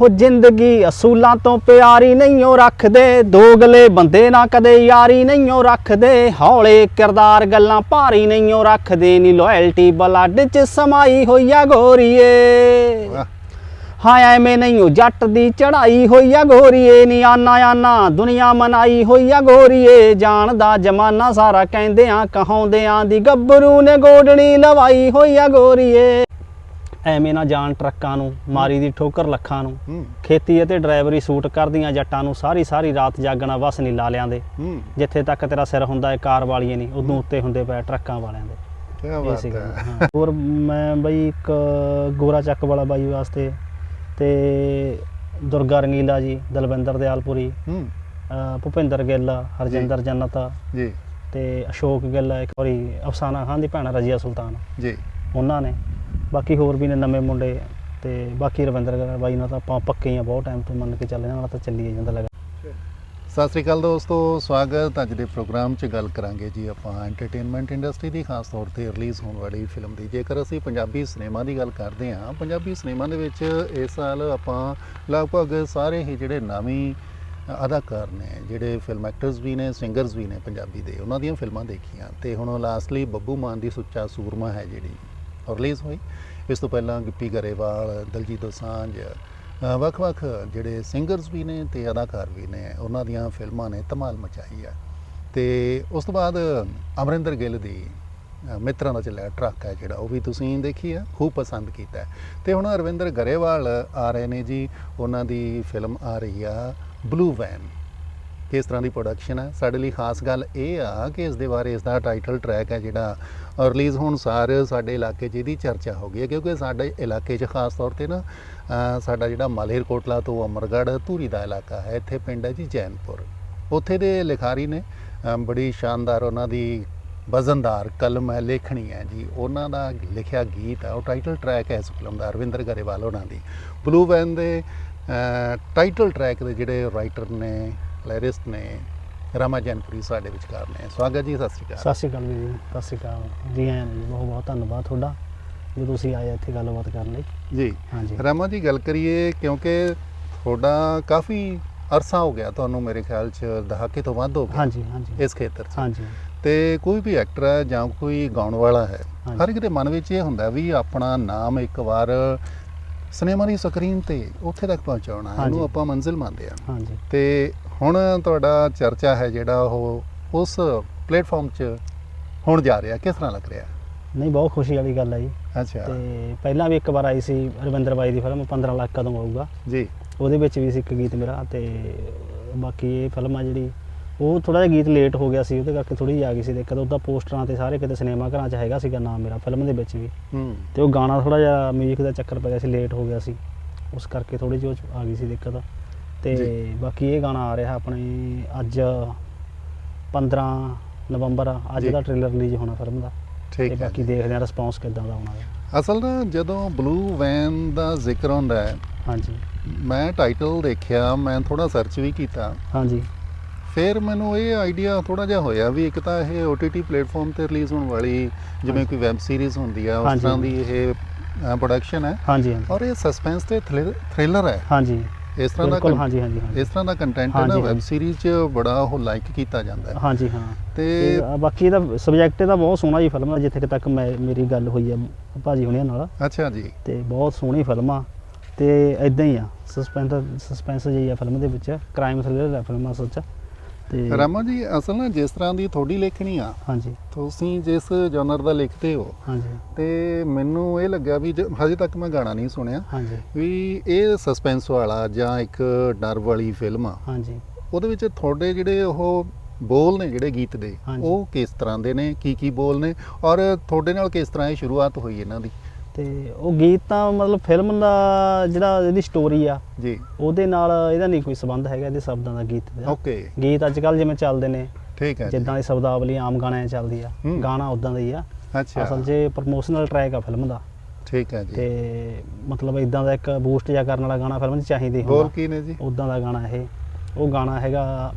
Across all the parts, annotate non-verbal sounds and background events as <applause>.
ਹੋ ਜ਼ਿੰਦਗੀ ਅਸੂਲਾਂ ਤੋਂ ਪਿਆਰੀ ਨਹੀਂ ਉਹ ਰੱਖਦੇ ਦੋਗਲੇ ਬੰਦੇ ਨਾ ਕਦੇ ਯਾਰੀ ਨਹੀਂ ਉਹ ਰੱਖਦੇ ਹੌਲੇ ਕਿਰਦਾਰ ਗੱਲਾਂ ਭਾਰੀ ਨਹੀਂ ਉਹ ਰੱਖਦੇ ਨੀ ਲਾਇਲਟੀ ਬਲੱਡ 'ਚ ਸਮਾਈ ਹੋਈ ਆ ਗੋਰੀਏ। ਹਾਂ ਐਵੇਂ ਨਹੀਂ ਉਹ ਜੱਟ ਦੀ ਚੜਾਈ ਹੋਈ ਆ ਗੋਰੀਏ ਨੀ ਆਨਾ ਆਨਾ ਦੁਨੀਆ ਮਨਾਈ ਹੋਈ ਆ ਗੋਰੀਏ। ਜਾਣਦਾ ਜਮਾਨਾ ਸਾਰਾ ਕਹਿੰਦੇ ਆ ਕਹਾਉਂਦਿਆਂ ਦੀ ਗੱਭਰੂ ਨੇ ਗੋਡਣੀ ਲਵਾਈ ਹੋਈ ਆ ਗੋਰੀਏ। ਐਵੇਂ ਨਾ ਜਾਣ ਟਰੱਕਾਂ ਨੂੰ ਮਾਰੀ ਦੀ ਠੋਕਰ ਲੱਖਾਂ ਨੂੰ। ਖੇਤੀ ਅਤੇ ਡਰਾਈਵਰੀ ਸੂਟ ਕਰਦੀਆਂ ਜੱਟਾਂ ਨੂੰ ਸਾਰੀ ਸਾਰੀ ਰਾਤ ਜਾਗਣਾ ਵਸ ਨਹੀਂ ਲਾ ਲਿਆਂਦੇ। ਜਿੱਥੇ ਤੱਕ ਤੇਰਾ ਸਿਰ ਹੁੰਦਾ ਹੈ ਕਾਰ ਵਾਲੀਏ ਨਹੀਂ ਉਦੋਂ ਉੱਤੇ ਹੁੰਦੇ ਪਏ ਟਰੱਕਾਂ ਵਾਲਿਆਂ ਦੇ। ਕੀ ਬਾਤ। ਹੋਰ ਮੈਂ ਬਈ ਇੱਕ ਗੋਰਾ ਚੱਕ ਵਾਲਾ ਬਾਈ ਵਾਸਤੇ ਤੇ ਦੁਰਗਾ ਰੰਗੀਲਾ ਜੀ ਦਲਵਿੰਦਰ ਦਿਆਲਪੁਰੀ ਭੁਪਿੰਦਰ ਗਿੱਲ ਹਰਜਿੰਦਰ ਜਨਤ ਜੀ। ਤੇ ਅਸ਼ੋਕ ਗਿੱਲ ਇੱਕ ਵਾਰੀ ਅਫਸਾਨਾ ਖਾਨ ਦੀ ਭੈਣ ਰਜੀਆ ਸੁਲਤਾਨ। ਜੀ। ਉਹਨਾਂ ਨੇ ਬਾਕੀ ਹੋਰ ਵੀ ਨੇ ਨਵੇਂ ਮੁੰਡੇ ਤੇ ਬਾਕੀ ਰਵਿੰਦਰ ਗਿੱਲ ਬਾਈ ਨਾਲ ਤਾਂ ਆਪਾਂ ਪੱਕੇ ਹੀ ਆ, ਬਹੁਤ ਟਾਈਮ ਤੋਂ ਮੰਨ ਕੇ ਚੱਲ ਜਾਣਾ ਤਾਂ ਚੱਲੀ ਜਾਂਦਾ ਲੱਗਾ। ਸਤਿ ਸ੍ਰੀ ਅਕਾਲ ਦੋਸਤੋ, ਸਵਾਗਤ। ਅੱਜ ਦੇ ਪ੍ਰੋਗਰਾਮ 'ਚ ਗੱਲ ਕਰਾਂਗੇ ਜੀ ਆਪਾਂ ਐਂਟਰਟੇਨਮੈਂਟ ਇੰਡਸਟਰੀ ਦੀ, ਖਾਸ ਤੌਰ ਤੇ ਰਿਲੀਜ਼ ਹੋਣ ਵਾਲੀ ਫਿਲਮ ਦੀ। ਜੇਕਰ ਅਸੀਂ ਪੰਜਾਬੀ ਸਿਨੇਮਾ ਦੀ ਗੱਲ ਕਰਦੇ ਹਾਂ, ਪੰਜਾਬੀ ਸਿਨੇਮਾ ਦੇ ਵਿੱਚ ਇਸ ਸਾਲ ਆਪਾਂ ਲਗਭਗ ਸਾਰੇ ਹੀ ਜਿਹੜੇ ਨਾਮੀ ਅਦਾਕਾਰ ਨੇ, ਜਿਹੜੇ ਫਿਲਮ ਐਕਟਰਸ ਵੀ ਨੇ ਸਿੰਗਰਸ ਵੀ ਨੇ ਪੰਜਾਬੀ ਦੇ, ਉਹਨਾਂ ਦੀਆਂ ਫਿਲਮਾਂ ਦੇਖੀਆਂ। ਤੇ ਹੁਣ ਲਾਸਟਲੀ ਬੱਬੂ ਮਾਨ ਦੀ ਸੁੱਚਾ ਸੂਰਮਾ ਹੈ ਜਿਹੜੀ ਰਿਲੀਜ਼ ਹੋਈ। ਇਸ ਤੋਂ ਪਹਿਲਾਂ ਗਿੱਪੀ ਗਰੇਵਾਲ, ਦਲਜੀਤ ਦੋਸਾਂਝ ਵੱਖ-ਵੱਖ ਜਿਹੜੇ ਸਿੰਗਰਸ ਵੀ ਨੇ ਤੇ ਅਦਾਕਾਰ ਵੀ ਨੇ, ਉਹਨਾਂ ਦੀਆਂ ਫਿਲਮਾਂ ਨੇ ਧਮਾਲ ਮਚਾਈ ਆ ਤੇ ਉਸ ਤੋਂ ਬਾਅਦ ਅਮਰਿੰਦਰ ਗਿੱਲ ਦੀ ਮਿੱਤਰਾਂ ਦਾ ਚੱਲਿਆ ਟਰੱਕ ਹੈ ਜਿਹੜਾ, ਉਹ ਵੀ ਤੁਸੀਂ ਦੇਖੀ ਆ, ਖੂਬ ਪਸੰਦ ਕੀਤਾ ਹੈ। ਤੇ ਹੁਣ ਅਰਵਿੰਦਰ ਗਰੇਵਾਲ ਆ ਰਹੇ ਨੇ ਜੀ, ਉਹਨਾਂ ਦੀ ਫਿਲਮ ਆ ਰਹੀ ਆ ਬਲੂ ਵੈਨ ਕਿਸ ਤਰ੍ਹਾਂ ਦੀ ਪ੍ਰੋਡਕਸ਼ਨ ਹੈ। ਸਾਡੇ ਲਈ ਖਾਸ ਗੱਲ ਇਹ ਆ ਕਿ ਇਸ ਦੇ ਬਾਰੇ ਇਸ ਦਾ ਟਾਈਟਲ ਟਰੈਕ ਹੈ ਜਿਹੜਾ ਰਿਲੀਜ਼ ਹੋਣ ਸਾਰ ਸਾਡੇ ਇਲਾਕੇ 'ਚ ਇਹਦੀ ਚਰਚਾ ਹੋ ਗਈ ਹੈ, ਕਿਉਂਕਿ ਸਾਡੇ ਇਲਾਕੇ 'ਚ ਖਾਸ ਤੌਰ ਤੇ ਨਾ ਸਾਡਾ ਜਿਹੜਾ ਮਾਲੇਰਕੋਟਲਾ ਤੋਂ ਅਮਰਗੜ੍ਹ ਧੂਰੀ ਦਾ ਇਲਾਕਾ ਹੈ, ਇੱਥੇ ਪਿੰਡ ਹੈ ਜੀ ਜੈਨਪੁਰ। ਉੱਥੇ ਦੇ ਲਿਖਾਰੀ ਨੇ ਬੜੀ ਸ਼ਾਨਦਾਰ ਉਹਨਾਂ ਦੀ ਵਜ਼ਨਦਾਰ ਕਲਮ ਹੈ, ਲੇਖਣੀ ਹੈ ਜੀ। ਉਹਨਾਂ ਦਾ ਲਿਖਿਆ ਗੀਤ ਹੈ, ਉਹ ਟਾਈਟਲ ਟਰੈਕ ਹੈ ਇਸ ਫਿਲਮ ਦਾ ਅਰਵਿੰਦਰ ਗਰੇਵਾਲ ਉਹਨਾਂ ਦੀ। ਬਲੂ ਵੈਨ ਦੇ ਟਾਈਟਲ ਟਰੈਕ ਦੇ ਜਿਹੜੇ ਰਾਈਟਰ ਨੇ ਲੈਰਿਸਟ ਨੇ ਰਾਮਾ ਜੈਨਪੁਰੀ ਸਾਡੇ ਵਿਚਕਾਰ ਨੇ। ਸਵਾਗਤ ਜੀ ਸਤਿ ਸ਼੍ਰੀ ਅਕਾਲ। ਸਤਿ ਸ਼੍ਰੀ ਅਕਾਲ ਜੀ ਸਤਿ ਸ਼੍ਰੀ ਅਕਾਲ। ਜੀ ਆਇਆਂ ਨੂੰ ਬਹੁਤ ਬਹੁਤ ਧੰਨਵਾਦ ਤੁਹਾਡਾ ਜੇ ਤੁਸੀਂ ਆਏ ਇੱਥੇ ਗੱਲਬਾਤ ਕਰਨ ਲਈ। ਜੀ ਹਾਂਜੀ। ਰਾਮਾ ਜੀ ਗੱਲ ਕਰੀਏ ਕਿਉਂਕਿ ਤੁਹਾਡਾ ਕਾਫੀ ਅਰਸਾ ਹੋ ਗਿਆ ਤੁਹਾਨੂੰ ਮੇਰੇ ਖਿਆਲ ਚ ਦਹਾਕੇ ਤੋਂ ਵੱਧ ਹੋ ਗਿਆ ਹਾਂਜੀ ਹਾਂਜੀ। ਇਸ ਖੇਤਰ 'ਚ। ਹਾਂਜੀ। ਤੇ ਕੋਈ ਵੀ ਐਕਟਰ ਹੈ ਜਾਂ ਕੋਈ ਗਾਉਣ ਵਾਲਾ ਹੈ। ਹਰ ਇੱਕ ਦੇ ਮਨ ਵਿੱਚ ਇਹ ਹੁੰਦਾ ਵੀ ਆਪਣਾ ਨਾਮ ਇੱਕ ਵਾਰ ਸਿਨੇਮਾ ਦੀ ਸਕਰੀਨ ਤੇ ਉੱਥੇ ਤੱਕ ਪਹੁੰਚਾਉਣਾ ਹੈ। ਇਹਨੂੰ ਆਪਾਂ ਮੰਜ਼ਿਲ ਮੰਨਦੇ ਹਾਂ। ਹਾਂਜੀ। ਤੇ ਹੁਣ ਤੁਹਾਡਾ ਚਰਚਾ ਹੈ ਜਿਹੜਾ ਉਹ ਉਸ ਪਲੇਟਫਾਰਮ 'ਚ ਹੁਣ ਜਾ ਰਿਹਾ ਕਿਸ ਤਰ੍ਹਾਂ ਲੱਗ ਰਿਹਾ? ਨਹੀਂ ਬਹੁਤ ਖੁਸ਼ੀ ਵਾਲੀ ਗੱਲ ਹੈ ਜੀ। ਅੱਛਾ। ਤੇ ਪਹਿਲਾਂ ਵੀ ਇੱਕ ਵਾਰ ਆਈ ਸੀ ਰਵਿੰਦਰ ਬਾਈ ਦੀ ਫਿਲਮ 15 ਲੱਖ ਕਦੋਂ ਆਊਗਾ? ਜੀ। ਉਹਦੇ ਵਿੱਚ ਵੀ ਸੀ ਇੱਕ ਗੀਤ ਮੇਰਾ ਤੇ ਬਾਕੀ ਇਹ ਫਿਲਮ ਆ ਜਿਹੜੀ ਉਹ ਥੋੜਾ ਜਿਹਾ ਗੀਤ ਲੇਟ ਹੋ ਗਿਆ ਸੀ ਉਹਦੇ ਕਰਕੇ ਥੋੜੀ ਜਿਹੀ ਆ ਗਈ ਸੀ। ਦਿੱਕਤ ਉਹਦਾ ਪੋਸਟਰਾਂ ਤੇ ਸਾਰੇ ਕਿਤੇ ਸਿਨੇਮਾ ਘਰਾਂ 'ਚ ਹੈਗਾ ਸੀਗਾ ਨਾਮ ਮੇਰਾ ਫਿਲਮ ਦੇ ਵਿੱਚ ਵੀ। ਹੂੰ। ਤੇ ਉਹ ਗਾਣਾ ਥੋੜਾ ਜਿਹਾ ਮਿਊਜ਼ਿਕ ਦਾ ਚੱਕਰ ਪੈ ਗਿਆ ਸੀ ਲੇਟ ਹੋ ਗਿਆ ਸੀ। ਉਸ ਕਰਕੇ ਥੋੜੀ ਜਿਹੀ ਆ ਗਈ ਸੀ ਦਿੱਕਤ। ਤੇ। ਬਾਕੀ ਇਹ ਗਾਣਾ ਆ ਰਿਹਾ ਆਪਣੇ ਅੱਜ 15 ਨਵੰਬਰ ਆ, ਅੱਜ ਜੀ। ਦਾ ਟ੍ਰੇਲਰ ਰਿਲੀਜ਼ ਹੋਣਾ ਫਿਲਮ ਦਾ। ਤੇ ਠੀਕ ਹੈ। ਬਾਕੀ ਦੇਖਦੇ ਆ ਰਿਸਪੌਂਸ ਕਿੱਦਾਂ ਦਾ ਆਉਣਾ ਹੈ। ਅਸਲ ਨਾ ਜਦੋਂ ਬਲੂ ਵੈਨ ਦਾ ਜ਼ਿਕਰ ਹੁੰਦਾ ਹੈ ਹਾਂਜੀ। ਮੈਂ ਟਾਈਟਲ ਦੇਖਿਆ ਮੈਂ ਥੋੜਾ ਸਰਚ ਵੀ ਕੀਤਾ। ਹਾਂਜੀ। ਫਿਰ ਮੈਨੂੰ ਇਹ ਆਈਡੀਆ ਥੋੜਾ ਜਿਹਾ ਹੋਇਆ ਵੀ ਇੱਕ ਤਾਂ ਇਹ OTT ਪਲੇਟਫਾਰਮ ਤੇ ਰਿਲੀਜ਼ ਹੋਣ ਵਾਲੀ ਜਿਵੇਂ। ਕੋਈ ਵੈਬ ਸੀਰੀਜ਼ ਹੁੰਦੀ ਆ ਉਸ ਹਾਂਜੀ। ਤਰ੍ਹਾਂ ਦੀ ਇਹ ਪ੍ਰੋਡਕਸ਼ਨ ਹੈ। ਹਾਂਜੀ ਹਾਂਜੀ। ਔਰ ਇਹ ਸਸਪੈਂਸ ਤੇ ਥ੍ਰਿਲਰ ਹੈ। ਹਾਂਜੀ। ਇਸ ਤਰ੍ਹਾਂ ਦਾ ਬਿਲਕੁਲ ਹਾਂਜੀ ਹਾਂਜੀ ਹਾਂਜੀ। ਇਸ ਤਰ੍ਹਾਂ ਦਾ ਕੰਟੈਂਟ ਹੈ ਨਾ ਵੈਬ। ਸੀਰੀਜ਼ 'ਚ ਬੜਾ ਉਹ ਲਾਈਕ ਕੀਤਾ ਜਾਂਦਾ ਹੈ। ਹਾਂਜੀ ਹਾਂ। ਤੇ ਬਾਕੀ ਇਹਦਾ ਸਬਜੈਕਟ ਇਹਦਾ ਬਹੁਤ ਸੋਹਣਾ ਜੀ ਫਿਲਮ ਦਾ ਜਿੱਥੇ ਤੱਕ ਮੈਂ ਮੇਰੀ ਗੱਲ ਹੋਈ ਆ ਭਾਜੀ ਹੁਣਿਆਂ ਨਾਲ। ਅੱਛਾ ਜੀ। ਤੇ ਬਹੁਤ ਸੋਹਣੀ ਫਿਲਮ ਆ। ਤੇ ਇਦਾਂ ਹੀ ਆ ਸਸਪੈਂਸ ਸਸਪੈਂਸ ਜਿਹੀ ਆ ਫਿਲਮ ਦੇ ਵਿੱਚ ਕ੍ਰਾਈਮ ਥ੍ਰਿਲਰ ਹੈ ਫਿਲਮ ਅਸਲ ਚ ਤੇ ਰਾਮਾ ਜੀ ਅਸਲ ਨਾ ਜਿਸ ਤਰ੍ਹਾਂ ਦੀ ਤੁਹਾਡੀ ਲੇਖਣੀ ਆ ਹਾਂਜੀ। ਤੁਸੀਂ ਜਿਸ ਜਨਰ ਦਾ ਲਿਖਦੇ ਹੋ ਹਾਂਜੀ। ਤੇ ਮੈਨੂੰ ਇਹ ਲੱਗਿਆ ਵੀ ਜ- ਹਜੇ ਤੱਕ ਮੈਂ ਗਾਣਾ ਨਹੀਂ ਸੁਣਿਆ। ਹਾਂਜੀ। ਵੀ ਇਹ ਸਸਪੈਂਸ ਵਾਲਾ ਜਾਂ ਇੱਕ ਡਰ ਵਾਲੀ ਫਿਲਮ ਆ ਹਾਂਜੀ। ਉਹਦੇ ਵਿੱਚ ਤੁਹਾਡੇ ਜਿਹੜੇ ਉਹ ਬੋਲ ਨੇ ਜਿਹੜੇ ਗੀਤ ਦੇ ਹਾਂਜੀ। ਉਹ ਕਿਸ ਤਰ੍ਹਾਂ ਦੇ ਨੇ ਕੀ ਕੀ ਬੋਲ ਨੇ ਔਰ ਤੁਹਾਡੇ ਨਾਲ ਕਿਸ ਤਰ੍ਹਾਂ ਇਹ ਸ਼ੁਰੂਆਤ ਹੋਈ ਇਹਨਾਂ ਦੀ? ਤੇ ਉਹ ਗੀਤ ਤਾਂ ਮਤਲਬ ਫਿਲਮ ਦਾ ਜਿਹੜਾ ਇਹਦੀ ਸਟੋਰੀ ਆ ਜੀ। ਉਹਦੇ ਨਾਲ ਇਹਦਾ ਨਹੀਂ ਕੋਈ ਸੰਬੰਧ ਹੈਗਾ ਇਹਦੇ ਸ਼ਬਦਾਂ ਦਾ ਗੀਤ ਦਾ। ਓਕੇ ਗੀਤ ਅੱਜ ਕੱਲ ਜਿਵੇਂ ਚੱਲਦੇ ਨੇ ਠੀਕ ਹੈ ਜੀ। ਜਿੱਦਾਂ ਦੀ ਸ਼ਬਦਾਵਲੀ ਆਮ ਗਾਣਿਆਂ 'ਚ ਚੱਲਦੀ ਆ। ਗਾਣਾ ਉਦਾਂ ਦਾ ਹੀ ਆ। ਅੱਛਾ। ਅਸਲ 'ਚ ਪ੍ਰੋਮੋਸ਼ਨਲ ਟਰੈਕ ਆ ਫਿਲਮ ਦਾ। ਠੀਕ ਹੈ ਜੀ। ਤੇ ਮਤਲਬ ਇਦਾਂ ਦਾ ਇੱਕ ਬੂਸਟ ਜਿਹਾ ਕਰਨ ਵਾਲਾ ਗਾਣਾ ਫਿਲਮ 'ਚ ਚਾਹੀਦਾ ਹੁੰਦਾ। ਕੀ ਨੇ ਜੀ? ਉਦਾਂ ਦਾ ਗਾਣਾ ਇਹ। ਉਹ ਗਾਣਾ ਹੈਗਾ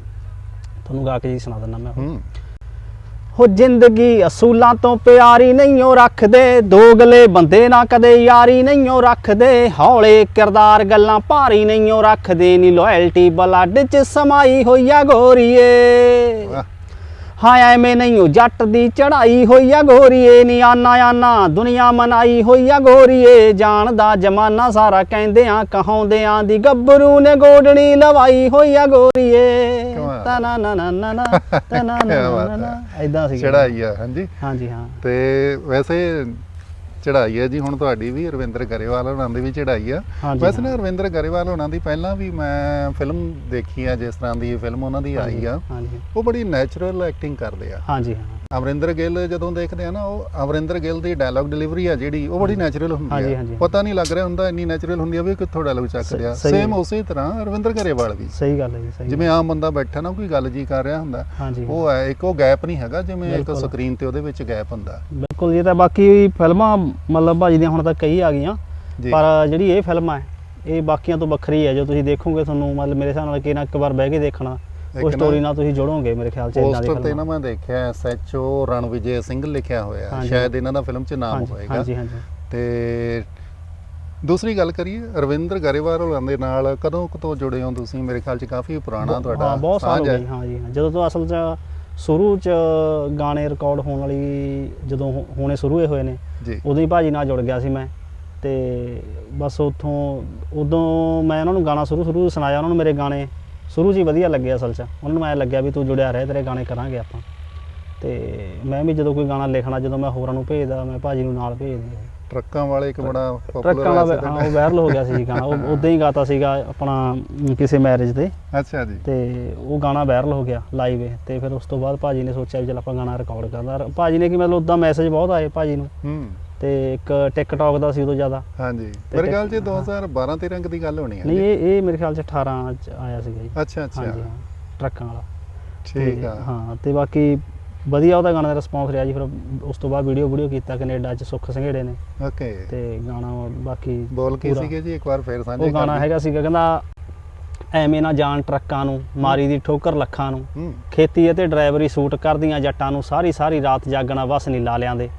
ਤੁਹਾਨੂੰ ਗਾ ਕੇ ਜੀ ਸੁਣਾ ਦਿੰਦਾ ਮੈਂ। ਹੂੰ। ਹੋ ਜ਼ਿੰਦਗੀ ਅਸੂਲਾਂ ਤੋਂ ਪਿਆਰੀ ਨਹੀਂ ਉਹ ਰੱਖਦੇ, ਦੋਗਲੇ ਬੰਦੇ ਨਾ ਕਦੇ ਯਾਰੀ ਨਹੀਂ ਉਹ ਰੱਖਦੇ, ਹੌਲੇ ਕਿਰਦਾਰ ਗੱਲਾਂ ਭਾਰੀ ਨਹੀਂ ਉਹ ਰੱਖਦੇ, ਨੀ ਲਾਇਲਟੀ ਬਲੱਡ ਚ ਸਮਾਈ ਹੋਈ ਆ ਗੋਰੀਏ। ਹਾਂ ਐਵੇਂ ਨਹੀਂ ਉਹ ਜੱਟ ਦੀ ਚੜਾਈ ਹੋਈ ਆ ਗੋਰੀਏ ਨੀ ਆਨਾ ਆਨਾ ਦੁਨੀਆ ਮਨਾਈ ਹੋਈ ਆ ਗੋਰੀਏ। ਜਾਣਦਾ ਜਮਾਨਾ ਸਾਰਾ ਕਹਿੰਦੇ ਆ ਕਹਾਉਂਦੇ ਆਂ ਦੀ ਗੱਭਰੂ ਨੇ ਗੋਡਣੀ ਲਵਾਈ ਹੋਈ ਆ ਗੋਰੀਏ। ਤਾ ਨਾ ਨਾ ਨਾ ਨਾ ਤਾ ਨਾ ਨਾ ਨਾ ਹੈ। ਐਦਾਂ ਸੀ ਚੜਾਈ ਆ ਹਾਂਜੀ। ਹਾਂਜੀ ਹਾਂ। ਤੇ ਵੈਸੇ ਚੜਾਈ ਹੈ ਜੀ ਹੁਣ ਤੁਹਾਡੀ ਵੀ ਰਵਿੰਦਰ ਗਰੇਵਾਲ ਹੋਣਾ ਦੀ ਵੀ ਚੜਾਈ ਆ। ਹਾਂਜੀ, ਵੈਸੇ ਨਾ। ਰਵਿੰਦਰ ਗਰੇਵਾਲ ਹੋਣਾ ਦੀ ਪਹਿਲਾਂ ਵੀ ਮੈਂ ਫਿਲਮ ਦੇਖੀ ਆ ਜਿਸ ਤਰ੍ਹਾਂ ਦੀ ਫਿਲਮ ਉਹਨਾਂ ਦੀ ਆਈ ਆ ਹਾਂਜੀ। ਉਹ ਬੜੀ ਨੈਚੁਰਲ ਐਕਟਿੰਗ ਕਰਦੇ ਆ। ਹਾਂਜੀ ਹਾਂ। ਅਮਰਿੰਦਰ ਗਿੱਲ ਜਦੋਂ ਦੇਖਦੇ ਆ ਨਾ ਉਹ ਅਮਰਿੰਦਰ ਗਿੱਲ ਦੀ ਡਾਇਲੌਗ ਡਿਲੀਵਰੀ ਆ ਜਿਹੜੀ ਉਹ ਬੜੀ ਨੈਚੁਰਲ ਹੁੰਦੀ ਆ। ਪਤਾ ਨਹੀਂ ਲੱਗ ਰਿਹਾ ਹੁੰਦਾ ਇੰਨੀ ਨੈਚੁਰਲ ਹੁੰਦੀ ਆ ਵੀ ਕਿੱਥੋਂ ਡਾਇਲੌਗ ਚੱਕ ਰਿਹਾ ਸੇਮ। ਉਸੇ ਤਰ੍ਹਾਂ ਰਵਿੰਦਰ ਗਰੇਵਾਲ ਵੀ। ਸਹੀ ਗੱਲ ਹੈ ਜੀ ਸਹੀ ਜਿਵੇਂ ਆਮ ਬੰਦਾ ਬੈਠਾ ਨਾ ਕੋਈ ਗੱਲ ਜੀ ਕਰ ਰਿਹਾ ਹੁੰਦਾ। ਉਹ ਹੈ ਇੱਕ ਉਹ ਗੈਪ ਨਹੀਂ ਹੈਗਾ ਜਿਵੇਂ ਇੱਕ। ਸਕਰੀਨ ਤੇ ਉਹਦੇ ਵਿੱਚ ਗੈਪ ਹੁੰਦਾ। ਬਿਲਕੁਲ ਇਹ ਤਾਂ ਬਾਕੀ ਫਿਲਮਾਂ ਮਤਲਬ ਭਾਜੀ ਦੀਆਂ ਹੁਣ ਤੱਕ ਕਈ ਆ ਗਈਆਂ। ਪਰ ਜਿਹੜੀ ਇਹ ਫਿਲਮ ਹੈ ਇਹ ਬਾਕੀਆਂ ਤੋਂ ਵੱਖਰੀ ਹੈ। ਜੋ ਤੁਸੀਂ ਦੇਖੋਗੇ ਤੁਹਾਨੂੰ ਮਤਲਬ ਮੇਰੇ ਹਿਸਾਬ ਨਾਲ ਕਿ ਨਾ ਇੱਕ ਵਾਰ ਬਹਿ ਕੇ ਦੇਖਣਾ ਉਹ ਸਟੋਰੀ ਨਾਲ ਤੁਸੀਂ ਜੁੜੋਗੇ ਮੇਰੇ ਖਿਆਲ ਚ ਇਦਾਂ ਦੀ ਪੋਸਟਰ ਤੇ ਫਿਲਮ। ਨਾ ਮੈਂ ਦੇਖਿਆ ਐਸਐਚਓ ਰਣਵਿਜੇ ਸਿੰਘ ਲਿਖਿਆ ਹੋਇਆ। ਸ਼ਾਇਦ ਇਹਨਾਂ ਦਾ ਫਿਲਮ 'ਚ ਨਾਮ ਹੋਏਗਾ। ਹਾਂਜੀ ਹਾਂਜੀ। ਤੇ ਦੂਸਰੀ ਗੱਲ ਕਰੀਏ ਰਵਿੰਦਰ ਗਰੇਵਾਲ ਹੋਰਾਂ ਦੇ ਨਾਲ ਕਦੋਂ ਕਦੋਂ ਜੁੜੇ ਹੋ ਤੁਸੀਂ? ਮੇਰੇ ਖਿਆਲ 'ਚ ਕਾਫੀ ਪੁਰਾਣਾ ਤੁਹਾਡਾ ਹਾਂ ਬਹੁਤ ਸਾਲ ਹੋ। ਗਏ ਜੀ। ਜਦੋਂ ਤੋਂ ਅਸਲ 'ਚ ਸ਼ੁਰੂ 'ਚ ਗਾਣੇ ਰਿਕਾਰਡ ਹੋਣ ਵਾਲੀ ਜਦੋਂ ਹੋਣੇ ਸ਼ੁਰੂ ਹੋਏ ਨੇ ਉਦੋਂ ਹੀ ਭਾਜੀ ਨਾਲ ਜੁੜ ਗਿਆ ਸੀ ਮੈਂ। ਤੇ ਬਸ ਉੱਥੋਂ ਉਦੋਂ ਮੈਂ ਉਹਨਾਂ ਨੂੰ ਗਾਣਾ ਸ਼ੁਰੂ ਸ਼ੁਰੂ ਸੁਣਾਇਆ ਉਹਨਾਂ ਨੂੰ ਮੇਰੇ ਗਾਣੇ। ਸ਼ੁਰੂ 'ਚ ਹੀ ਵਧੀਆ ਲੱਗੇ ਅਸਲ 'ਚ। ਉਹਨਾਂ ਨੂੰ ਐਂ ਲੱਗਿਆ ਵੀ ਤੂੰ ਜੁੜਿਆ ਰਹਿ ਤੇਰੇ ਗਾਣੇ ਕਰਾਂਗੇ ਆਪਾਂ। ਤੇ ਮੈਂ ਵੀ ਜਦੋਂ ਕੋਈ ਗਾਣਾ ਲਿਖਣਾ ਜਦੋਂ ਮੈਂ ਹੋਰਾਂ ਨੂੰ ਭੇਜਦਾ ਮੈਂ ਭਾਜੀ ਨੂੰ ਨਾਲ ਭੇਜਦਾ ਟਰੱਕਾਂ ਵਾਲੇ ਇੱਕ ਬੜਾ ਟਰੱਕਾਂ ਪਪੂਲਰ ਹਾਂ ਉਹ ਵਾਇਰਲ ਹੋ ਗਿਆ ਸੀ ਜੀ ਗਾਣਾ। ਉਹ ਉਦਾਂ ਹੀ ਗਾਤਾ ਸੀਗਾ ਆਪਣਾ ਕਿਸੇ ਮੈਰਿਜ ਤੇ। ਅੱਛਾ ਜੀ। ਤੇ ਉਹ ਗਾਣਾ ਵਾਇਰਲ ਹੋ ਗਿਆ ਲਾਈਵ ਤੇ ਫਿਰ ਉਸ ਤੋਂ ਬਾਅਦ ਭਾਜੀ ਨੇ ਸੋਚਿਆ ਵੀ ਚਲ ਆਪਾਂ ਗਾਣਾ ਰਿਕਾਰਡ ਕਰਦਾ ਭਾਜੀ ਨੇ ਕਿ ਮਤਲਬ ਉਦਾਂ ਮੈਸੇਜ ਬਹੁਤ ਆਏ ਭਾਜੀ ਨੂੰ। ਹੂੰ। ਤੇ ਇੱਕ ਟਿਕਟੌਕ ਦਾ ਸੀ ਉਦੋਂ ਜ਼ਿਆਦਾ। ਹਾਂਜੀ। ਮੇਰੇ ਖਿਆਲ 'ਚ ਹਾਂ। 2012 13 ਦੀ ਗੱਲ ਹੋਣੀ ਹੈ ਨਹੀਂ ਇਹ ਇਹ ਮੇਰੇ ਖਿਆਲ ਚ 18 ਚ ਆਇਆ ਸੀਗਾ ਜੀ। ਅੱਛਾ ਅੱਛਾ। ਹਾਂਜੀ ਹਾਂ। ਟਰੱਕਾਂ ਵਾਲਾ। ਠੀਕ ਤੇ ਆ। ਹਾਂ ਤੇ ਬਾਕੀ ਵਧੀਆ ਉਹਦਾ ਗਾਣਾ ਦਾ ਰਿਸਪੌਂਸ ਰਿਹਾ ਜੀ ਫਿਰ ਉਸ ਤੋਂ ਬਾਅਦ ਵੀਡੀਓ ਵੀਡੀਓ ਕੀਤਾ ਕੈਨੇਡਾ ਚ ਸੁੱਖ ਸੰਘੇੜੇ ਨੇ। ਓਕੇ। ਤੇ ਗਾਣਾ ਬਾਕੀ ਬੋਲ ਕੀ ਪੂਰਾ- ਸੀਗੇ ਜੀ? ਇੱਕ ਵਾਰ ਫੇਰ ਸਾਂਝੇ ਉਹ ਗਾਣਾ ਦਿਓ। ਹੈਗਾ ਸੀਗਾ ਕਹਿੰਦਾ ਐਵੇਂ ਨਾ ਜਾਣ ਟਰੱਕਾਂ ਨੂੰ ਮਾਰੀ ਦੀ ਠੋਕਰ ਲੱਖਾਂ ਨੂੰ। ਖੇਤੀ ਅਤੇ ਡਰਾਈਵਰੀ ਸੂਟ ਕਰਦੀਆਂ ਜੱਟਾਂ ਨੂੰ ਸਾਰੀ ਸਾਰੀ ਰਾਤ ਜਾਗਣਾ ਵਸ ਨਹੀਂ ਲਾ ਲਿਆਂਦੇ।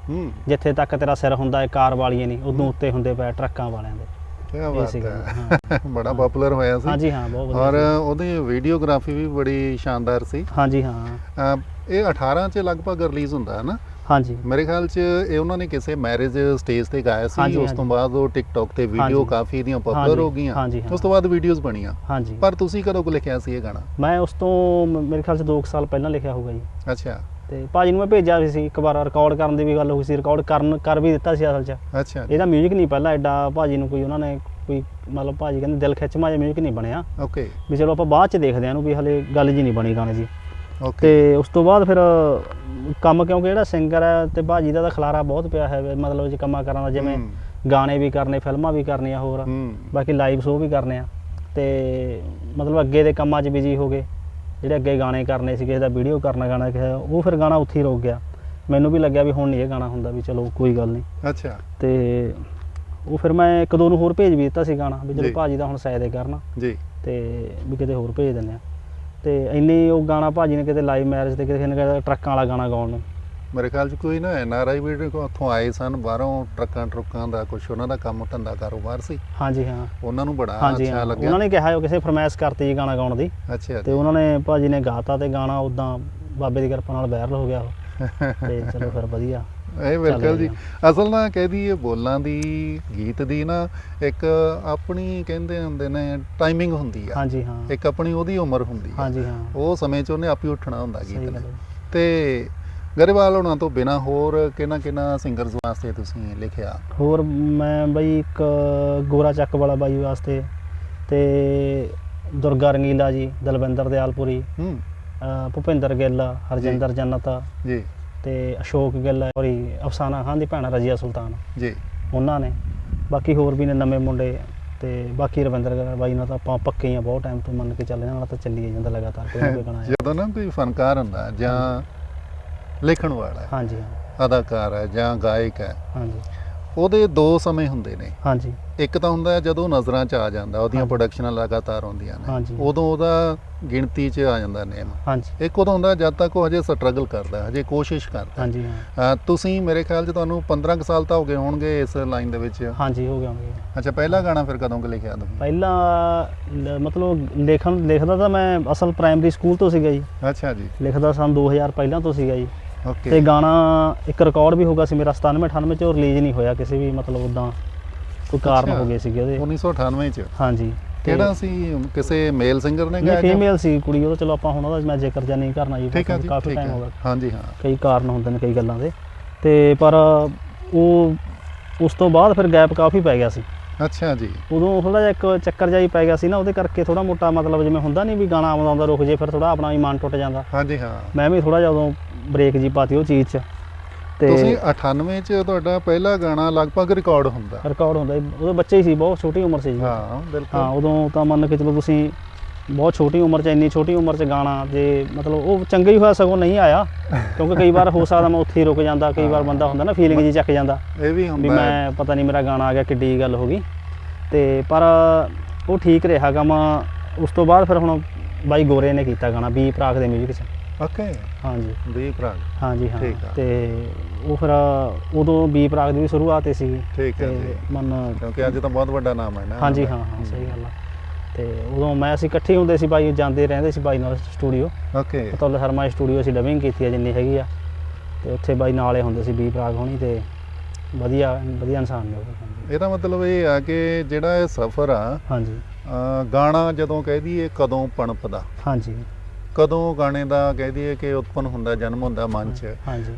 ਜਿੱਥੇ ਤੱਕ ਤੇਰਾ ਸਿਰ ਹੁੰਦਾ ਹੈ ਕਾਰ ਵਾਲੀਏ ਨਹੀਂ ਉਦੋਂ ਉੱਤੇ ਹੁੰਦੇ ਪਏ ਟਰੱਕਾਂ ਵਾਲਿਆਂ ਦੇ। ਕੀ ਬਾਤ ਹੈ। <laughs> ਬੜਾ ਪਪੂਲਰ ਹੋਇਆ ਸੀ। ਹਾਂਜੀ ਹਾਂ ਬਹੁਤ ਔਰ ਵਧੀਆ ਉਹਦੀ ਵੀਡੀਓਗ੍ਰਾਫੀ ਵੀ ਬੜੀ ਸ਼ਾਨਦਾਰ ਸੀ। ਹਾਂਜੀ ਹਾਂ। ਇਹ 18 ਚ ਲਗਭਗ ਰਿਲੀਜ਼ ਹੁੰਦਾ ਹੈ ਨਾ? ਹਾਂਜੀ ਮੇਰੇ ਖਿਆਲ ਚ ਇਹ ਉਹਨਾਂ ਨੇ ਕਿਸੇ ਮੈਰਿਜ ਸਟੇਜ ਤੇ ਗਾਇਆ ਸੀ ਹਾਂਜੀ, ਉਸ ਤੋਂ ਹਾਂਜੀ। ਬਾਅਦ ਉਹ ਟਿਕਟੌਕ ਤੇ ਵੀਡੀਓ ਹਾਂਜੀ। ਕਾਫੀ ਦੀਆਂ ਪਪੂਲਰ ਹਾਂਜੀ, ਹੋ ਗਈਆਂ ਹਾਂਜੀ, ਹਾਂ। ਉਸ ਤੋਂ ਬਾਅਦ ਵੀਡੀਓਜ਼ ਬਣੀਆਂ ਹਾਂਜੀ ਪਰ ਤੁਸੀਂ ਕਦੋਂ ਕੁ ਲਿਖਿਆ ਸੀ ਇਹ ਗਾਣਾ ਮੈਂ ਉਸ ਤੋਂ ਮ- ਮੇਰੇ ਖਿਆਲ ਚ 2 ਸਾਲ ਪਹਿਲਾਂ ਲਿਖਿਆ ਹੋਊਗਾ ਜੀ ਅੱਛਾ ਤੇ ਭਾਜੀ ਨੂੰ ਮੈਂ ਭੇਜਿਆ ਵੀ ਸੀ ਇੱਕ ਵਾਰ ਰਿਕਾਰਡ ਕਰਨ ਦੀ ਵੀ ਗੱਲ ਹੋਈ ਸੀ ਰਿਕਾਰਡ ਕਰਨ ਕਰ ਵੀ ਦਿੱਤਾ ਸੀ ਅਸਲ 'ਚ ਅੱਛਾ ਇਹਦਾ 뮤직 ਨਹੀਂ ਪਹਿਲਾਂ ਐਡਾ ਭਾਜੀ ਨੂੰ ਕੋਈ ਉਹਨਾਂ ਨੇ ਕੋਈ ਮਤਲਬ ਭਾਜੀ ਕਹਿੰਦੇ ਦਿਲ ਖਿੱਚਮਾ ਜਿਹਾ 뮤직 ਨਹੀਂ ਬਣਿਆ ਓਕੇ ਵੀ ਚਲੋ ਆਪਾਂ ਬਾਅਦ 'ਚ ਦੇਖਦੇ ਹਾਂ ਇਹਨੂੰ ਵੀ ਹਲੇ ਗੱਲ ਜੀ ਨਹੀਂ ਬਣੀ ਗਾਣੇ ਦੀ ਓਕੇ। ਤੇ ਉਸ ਤੋਂ ਬਾਅਦ ਫਿਰ ਕੰਮ ਕਿਉਂਕਿ ਜਿਹੜਾ ਸਿੰਗਰ ਹੈ ਤੇ ਭਾਜੀ ਦਾ ਤਾਂ ਖਲਾਰਾ ਬਹੁਤ ਪਿਆ ਹੈ ਵੀ ਮਤਲਬ ਜੇ ਕੰਮਾਂ ਕਰਾਂ ਦਾ ਜਿਵੇਂ ਗਾਣੇ ਵੀ ਕਰਨੇ ਫਿਲਮਾਂ ਵੀ ਕਰਨੀਆਂ ਹੋਰ ਹੂੰ। ਬਾਕੀ ਲਾਈਵ ਸ਼ੋਅ ਵੀ ਕਰਨੇ ਆ। ਤੇ ਮਤਲਬ ਅੱਗੇ ਦੇ ਕੰਮਾਂ 'ਚ ਬਿਜ਼ੀ ਹੋ ਗਏ। ਜਿਹੜੇ ਅੱਗੇ ਗਾਣੇ ਕਰਨੇ ਸੀ ਕਿਸੇ ਦਾ ਵੀਡੀਓ ਕਰਨਾ ਗਾਣਾ ਕਿਸੇ ਦਾ, ਉਹ ਫਿਰ ਗਾਣਾ ਉੱਥੇ ਹੀ ਰੁਕ ਗਿਆ। ਮੈਨੂੰ ਵੀ ਲੱਗਿਆ ਵੀ ਹੁਣ ਨਹੀਂ ਇਹ ਗਾਣਾ ਹੁੰਦਾ ਵੀ ਚਲੋ ਕੋਈ ਗੱਲ ਨਹੀਂ। ਅੱਛਾ। ਤੇ ਉਹ ਫਿਰ ਮੈਂ ਇੱਕ ਦੋ ਨੂੰ ਹੋਰ ਭੇਜ ਵੀ ਦਿੱਤਾ ਸੀ ਗਾਣਾ ਵੀ ਜੀ। ਚਲੋ ਭਾਜੀ ਦਾ ਹੁਣ ਸਾਇਦੇ ਕਰਨਾ। ਜੀ। ਤੇ ਵੀ ਕਿਤੇ ਹੋਰ ਭੇਜ ਦਿੰਦੇ ਆ। ਤੇ ਇੰਨੀ ਉਹ ਗਾਣਾ ਭਾਜੀ ਨੇ ਕਿਤੇ ਲਾਈਵ ਮੈਰਿਜ ਤੇ ਕਿਸੇ ਨੇ ਕਿਹਾ ਟਰੱਕਾਂ ਵਾਲਾ ਗਾਣਾ ਗਾਉਣ ਨੂੰ। ਮੇਰੇ ਖਿਆਲ ਚ ਕੋਈ ਨਾ ਐਨਆਰਆਈ ਵੀ ਉੱਥੋਂ ਆਏ ਸਨ ਬਾਹਰੋਂ ਟਰੱਕਾਂ ਟਰੁੱਕਾਂ ਦਾ ਕੁਝ ਉਹਨਾਂ ਦਾ ਕੰਮ ਧੰਦਾ ਕਾਰੋਬਾਰ ਸੀ। ਹਾਂਜੀ ਹਾਂ। ਉਹਨਾਂ ਨੂੰ ਬੜਾ ਹਾਂਜੀ ਅੱਛਾ ਹਾਂ। ਲੱਗਿਆ। ਉਹਨਾਂ ਨੇ ਕਿਹਾ ਉਹ ਕਿਸੇ ਫਰਮਾਇਸ਼ ਕਰਤੀ ਜੀ ਗਾਣਾ ਗਾਉਣ ਦੀ। ਅੱਛਾ ਤੇ ਉਹਨਾਂ ਨੇ ਭਾਜੀ ਨੇ ਗਾਤਾ ਤੇ ਗਾਣਾ ਉਦਾਂ ਬਾਬੇ ਦੀ ਕਿਰਪਾ ਨਾਲ ਵਾਇਰਲ ਹੋ ਗਿਆ ਉਹ। ਤੇ ਚਲੋ ਫਿਰ ਵਧੀਆ। ਇਹ ਬਿਲਕੁਲ ਜੀ। ਅਸਲ ਨਾ ਕਹਿਦੀ ਇਹ ਬੋਲਾਂ ਦੀ ਗੀਤ ਦੀ ਨਾ ਇੱਕ ਆਪਣੀ ਕਹਿੰਦੇ ਹੁੰਦੇ ਨੇ ਟਾਈਮਿੰਗ ਹੁੰਦੀ ਆ। ਹਾਂਜੀ ਹਾਂ। ਇੱਕ ਆਪਣੀ ਉਹਦੀ ਉਮਰ ਹੁੰਦੀ ਆ। ਹਾਂਜੀ ਹਾਂ। ਉਹ ਸਮੇਂ 'ਚ ਉਹਨੇ ਆਪ ਹੀ ਉੱਠਣਾ ਹੁੰਦਾ ਗੀਤ ਨੇ। ਤੇ ਗਰੇਵਾਲ ਹੋਣਾ ਤੋਂ ਬਿਨਾ ਹੋਰ ਕਿਹਨਾਂ ਕਿਹਨਾਂ ਸਿੰਗਰਸ ਵਾਸਤੇ ਤੁਸੀਂ ਲਿਖਿਆ? ਹੋਰ ਮੈਂ ਬਈ ਇੱਕ ਗੋਰਾ ਚੱਕ ਵਾਲਾ ਬਾਈ ਵਾਸਤੇ ਤੇ ਦੁਰਗਾ ਰੰਗੀਲਾ ਜੀ ਦਲਵਿੰਦਰ ਦਿਆਲਪੁਰੀ ਹੂੰ। ਭੁਪਿੰਦਰ ਗਿੱਲ ਹਰਜਿੰਦਰ ਜੰਨਤ। ਜੀ। ਤੇ ਅਸ਼ੋਕ ਗਿੱਲ ਸੌਰੀ ਅਫਸਾਨਾ ਖਾਨ ਦੀ ਭੈਣ ਰਜੀਆ ਸੁਲਤਾਨ। ਜੀ। ਉਹਨਾਂ ਨੇ। ਬਾਕੀ ਹੋਰ ਵੀ ਨੇ ਨਵੇਂ ਮੁੰਡੇ ਤੇ ਬਾਕੀ ਰਵਿੰਦਰ ਗਿੱਲ ਬਾਈ ਨਾਲ ਤਾਂ ਆਪਾਂ ਪੱਕੇ ਹੀ ਆ ਬਹੁਤ ਟਾਈਮ ਤੋਂ ਮੰਨ ਕੇ ਚੱਲ ਇਹਨਾਂ ਨਾਲ ਤਾਂ ਚੱਲੀ ਹੀ ਜਾਂਦਾ ਲਗਾਤਾਰ ਕੋਈ ਨਾ ਕੋਈ ਗਾਣਾ ਆਇਆ। ਜਦੋਂ ਨਾ ਕੋਈ ਫਨਕਾਰ ਹੁੰਦਾ ਜਾਂ ਲਿਖਣ ਵਾਲਾ ਹੈ ਹਾਂਜੀ ਹਾਂ। ਅਦਾਕਾਰ ਹੈ ਜਾਂ ਗਾਇਕ ਹੈ ਹਾਂਜੀ। ਉਹਦੇ ਦੋ ਸਮੇਂ ਹੁੰਦੇ ਨੇ। ਹਾਂਜੀ। ਇੱਕ ਤਾਂ ਹੁੰਦਾ ਹੈ ਜਦੋਂ ਨਜ਼ਰਾਂ 'ਚ ਆ ਜਾਂਦਾ ਉਹਦੀਆਂ। ਪ੍ਰੋਡਕਸ਼ਨਾਂ ਲਗਾਤਾਰ ਆਉਂਦੀਆਂ ਨੇ। ਹਾਂਜੀ। ਉਦੋਂ ਉਹਦਾ ਗਿਣਤੀ 'ਚ ਆ ਜਾਂਦਾ ਨੇਮ ਹਾਂਜੀ। ਇੱਕ ਉਦੋਂ ਹੁੰਦਾ ਜਦ ਤੱਕ ਉਹ ਹਜੇ ਸਟਰਗਲ ਕਰਦਾ ਹਜੇ ਕੋਸ਼ਿਸ਼ ਕਰਦਾ ਹਾਂਜੀ ਹਾਂ। ਤੁਸੀਂ ਮੇਰੇ ਖਿਆਲ 'ਚ ਤੁਹਾਨੂੰ 15 ਕੁ ਸਾਲ ਤਾਂ ਹੋ ਗਏ ਹੋਣਗੇ ਇਸ ਲਾਈਨ ਦੇ ਵਿੱਚ। ਹਾਂਜੀ ਹੋ ਗਿਆ ਹੋ ਗਿਆ। ਅੱਛਾ ਪਹਿਲਾ ਗਾਣਾ ਫਿਰ ਕਦੋਂ ਕੁ ਲਿਖਿਆ ਤੁਸੀਂ? ਪਹਿਲਾਂ ਲ- ਮਤਲਬ ਲੇਖਣ ਲਿਖਦਾ ਤਾਂ ਮੈਂ ਅਸਲ ਪ੍ਰਾਇਮਰੀ ਸਕੂਲ ਤੋਂ ਸੀਗਾ ਜੀ। ਅੱਛਾ ਜੀ। ਲਿਖਦਾ ਸਨ 2000 ਪਹਿਲਾਂ ਤੋਂ ਸੀਗਾ ਜੀ। ਤੇ ਓਕੇ ਗਾਣਾ ਇੱਕ ਰਿਕਾਰਡ ਵੀ ਹੋਗਾ ਸੀ ਮੇਰਾ 97 98 ਚ ਰਿਲੀਜ਼ ਨਹੀਂ ਹੋਇਆ ਕਿਸੇ ਵੀ ਮਤਲਬ ਉਦਾਂ ਕੋਈ ਕਾਰਨ ਅੱਛਾ। ਹੋ ਗਏ ਸੀਗੇ ਉਹਦੇ। 1998 'ਚ। ਹਾਂਜੀ ਤੇ ਕਿਹੜਾ ਸੀ? ਕਿਸੇ ਮੇਲ ਸਿੰਗਰ ਨੇ ਨਹੀਂ ਗਾਇਆ ਜਾਂ- ਫੀਮੇਲ ਸੀ ਕੁੜੀ ਉਹ ਤਾਂ ਚਲੋ ਆਪਾਂ ਹੁਣ ਉਹਦਾ ਮੈਂ ਜ਼ਿਕਰ ਜਾਂ ਨਹੀਂ ਕਰਨਾ ਜੀ ਠੀਕ ਹੈ ਜੀ ਕਾਫੀ ਠੀਕ ਟਾਈਮ ਹੋ ਗਿਆ। ਹਾਂਜੀ ਹਾਂ। ਕਈ ਕਾਰਨ ਹੁੰਦੇ ਨੇ ਕਈ ਗੱਲਾਂ ਦੇ। ਤੇ ਪਰ ਉਹ ਉਸ ਤੋਂ ਬਾਅਦ ਫਿਰ ਗੈਪ ਕਾਫੀ ਪੈ ਗਿਆ ਸੀ। ਅੱਛਾ ਜੀ। ਉਦੋਂ ਥੋੜਾ ਜਿਹਾ ਇੱਕ ਚੱਕਰ ਹੀ ਪੈ ਗਿਆ ਸੀ ਨਾ ਉਹਦੇ ਕਰਕੇ ਥੋੜਾ ਮੋਟਾ ਮਤਲਬ ਜਿਵੇਂ ਹੁੰਦਾ ਨਹੀਂ ਵੀ ਗਾਣਾ ਆਉਂਦਾ ਆਉਂਦਾ ਰੁਕ ਜੇ ਫਿਰ ਥੋੜਾ ਆਪਣਾ ਵੀ ਮਨ ਟੁੱਟ ਜਾਂਦਾ। ਹਾਂਜੀ ਹਾਂ। ਮੈਂ ਵੀ ਥੋੜਾ ਜਿਹਾ ਉਦੋਂ ਬ੍ਰੇਕ ਜੀ ਪਾਤੀ ਉਹ ਚੀਜ਼ 'ਚ। ਤੁਸੀਂ ਤੇ 98 ਚ ਤੁਹਾਡਾ ਪਹਿਲਾ ਗਾਣਾ ਲਗਭਗ ਰਿਕਾਰਡ ਹੁੰਦਾ। ਰਿਕਾਰਡ ਹੁੰਦਾ। ਉਦੋਂ ਬੱਚੇ ਹੀ ਸੀ ਬਹੁਤ ਛੋਟੀ ਉਮਰ ਸੀ ਜੀ। ਹਾਂ ਹਾਂ ਬਿਲਕੁਲ ਉਦੋਂ ਤਾਂ ਮੰਨ ਕੇ ਚਲੋ ਤੁਸੀਂ ਬਹੁਤ ਛੋਟੀ ਉਮਰ 'ਚ ਇੰਨੀ ਛੋਟੀ ਉਮਰ 'ਚ ਗਾਣਾ ਜੇ ਮਤਲਬ ਉਹ ਚੰਗਾ ਹੀ ਹੋਇਆ ਸਗੋਂ ਨਹੀਂ ਆਇਆ ਕਿਉਂਕਿ ਕਈ ਵਾਰ ਹੋ ਸਕਦਾ ਮੈਂ ਉੱਥੇ ਹੀ ਰੁਕ ਜਾਂਦਾ ਕਈ ਵਾਰ ਬੰਦਾ ਹੁੰਦਾ ਨਾ ਫੀਲਿੰਗ ਜੀ ਚੱਕ ਜਾਂਦਾ ਇਹ ਵੀ ਵੀ ਹੁੰਦਾ ਹੈ। ਮੈਂ ਪਤਾ ਨਹੀਂ ਮੇਰਾ ਗਾਣਾ ਆ ਗਿਆ ਕਿੱਡੀ ਗੱਲ ਹੋ ਗਈ। ਤੇ ਪਰ ਉਹ ਠੀਕ ਰਿਹਾ ਕੰਮ ਉਸ ਤੋਂ ਬਾਅਦ ਫਿਰ ਹੁਣ ਬਾਈ ਗੋਰੇ ਨੇ ਕੀਤਾ ਗਾਣਾ ਬੀ ਪ੍ਰਾਕ ਦੇ ਮਿਊਜ਼ਿਕ 'ਚ। ਓਕੇ ਹਾਂਜੀ। ਵੀ ਭਰਾ ਹਾਂਜੀ ਹਾਂ। ਠੀਕ ਆ। ਤੇ ਉਹ ਫਿਰ ਉਦੋਂ ਬੀ ਪ੍ਰਾਕ ਦੀ ਵੀ ਸ਼ੁਰੂਆਤ ਹੀ ਸੀ ਠੀਕ ਹੈ ਜੀ ਮਨ ਕਿਉਂਕਿ ਅੱਜ ਤਾਂ ਬਹੁਤ ਵੱਡਾ ਨਾਮ ਹੈ ਨਾ। ਹਾਂਜੀ ਹਾਂ। ਹਾਂ ਸਹੀ ਗੱਲ ਆ। ਤੇ ਉਦੋਂ ਮੈਂ ਅਸੀਂ ਇਕੱਠੇ ਹੁੰਦੇ ਸੀ ਬਾਈ ਜਾਂਦੇ ਰਹਿੰਦੇ ਸੀ ਬਾਈ ਨਾਲ ਸਟੂਡੀਓ ਓਕੇ। ਪਤੌਲ ਸ਼ਰਮਾ ਸਟੂਡੀਓ ਅਸੀਂ ਡਬਿੰਗ ਕੀਤੀ ਆ ਜਿੰਨੀ ਹੈਗੀ ਆ। ਤੇ ਉੱਥੇ ਬਾਈ ਨਾਲੇ ਹੁੰਦੇ ਸੀ ਬੀ ਪ੍ਰਾਗ ਹੋਣੀ ਤੇ ਵਧੀਆ ਵਧੀਆ ਇਨਸਾਨ ਨੇ ਉਹ। ਹਾਂਜੀ। ਇਹਦਾ ਮਤਲਬ ਇਹ ਆ ਕਿ ਜਿਹੜਾ ਇਹ ਸਫ਼ਰ ਆ ਹਾਂਜੀ। ਗਾਣਾ ਜਦੋਂ ਕਹਿ ਦਈਏ ਕਦੋਂ ਪਣਪਦਾ? ਹਾਂਜੀ। ਕਦੋਂ ਗਾਣੇ ਦਾ ਕਹਿ ਦਈਏ ਕਿ ਉਤਪਨ ਹੁੰਦਾ ਜਨਮ ਹੁੰਦਾ ਮਨ 'ਚ? ਹਾਂਜੀ।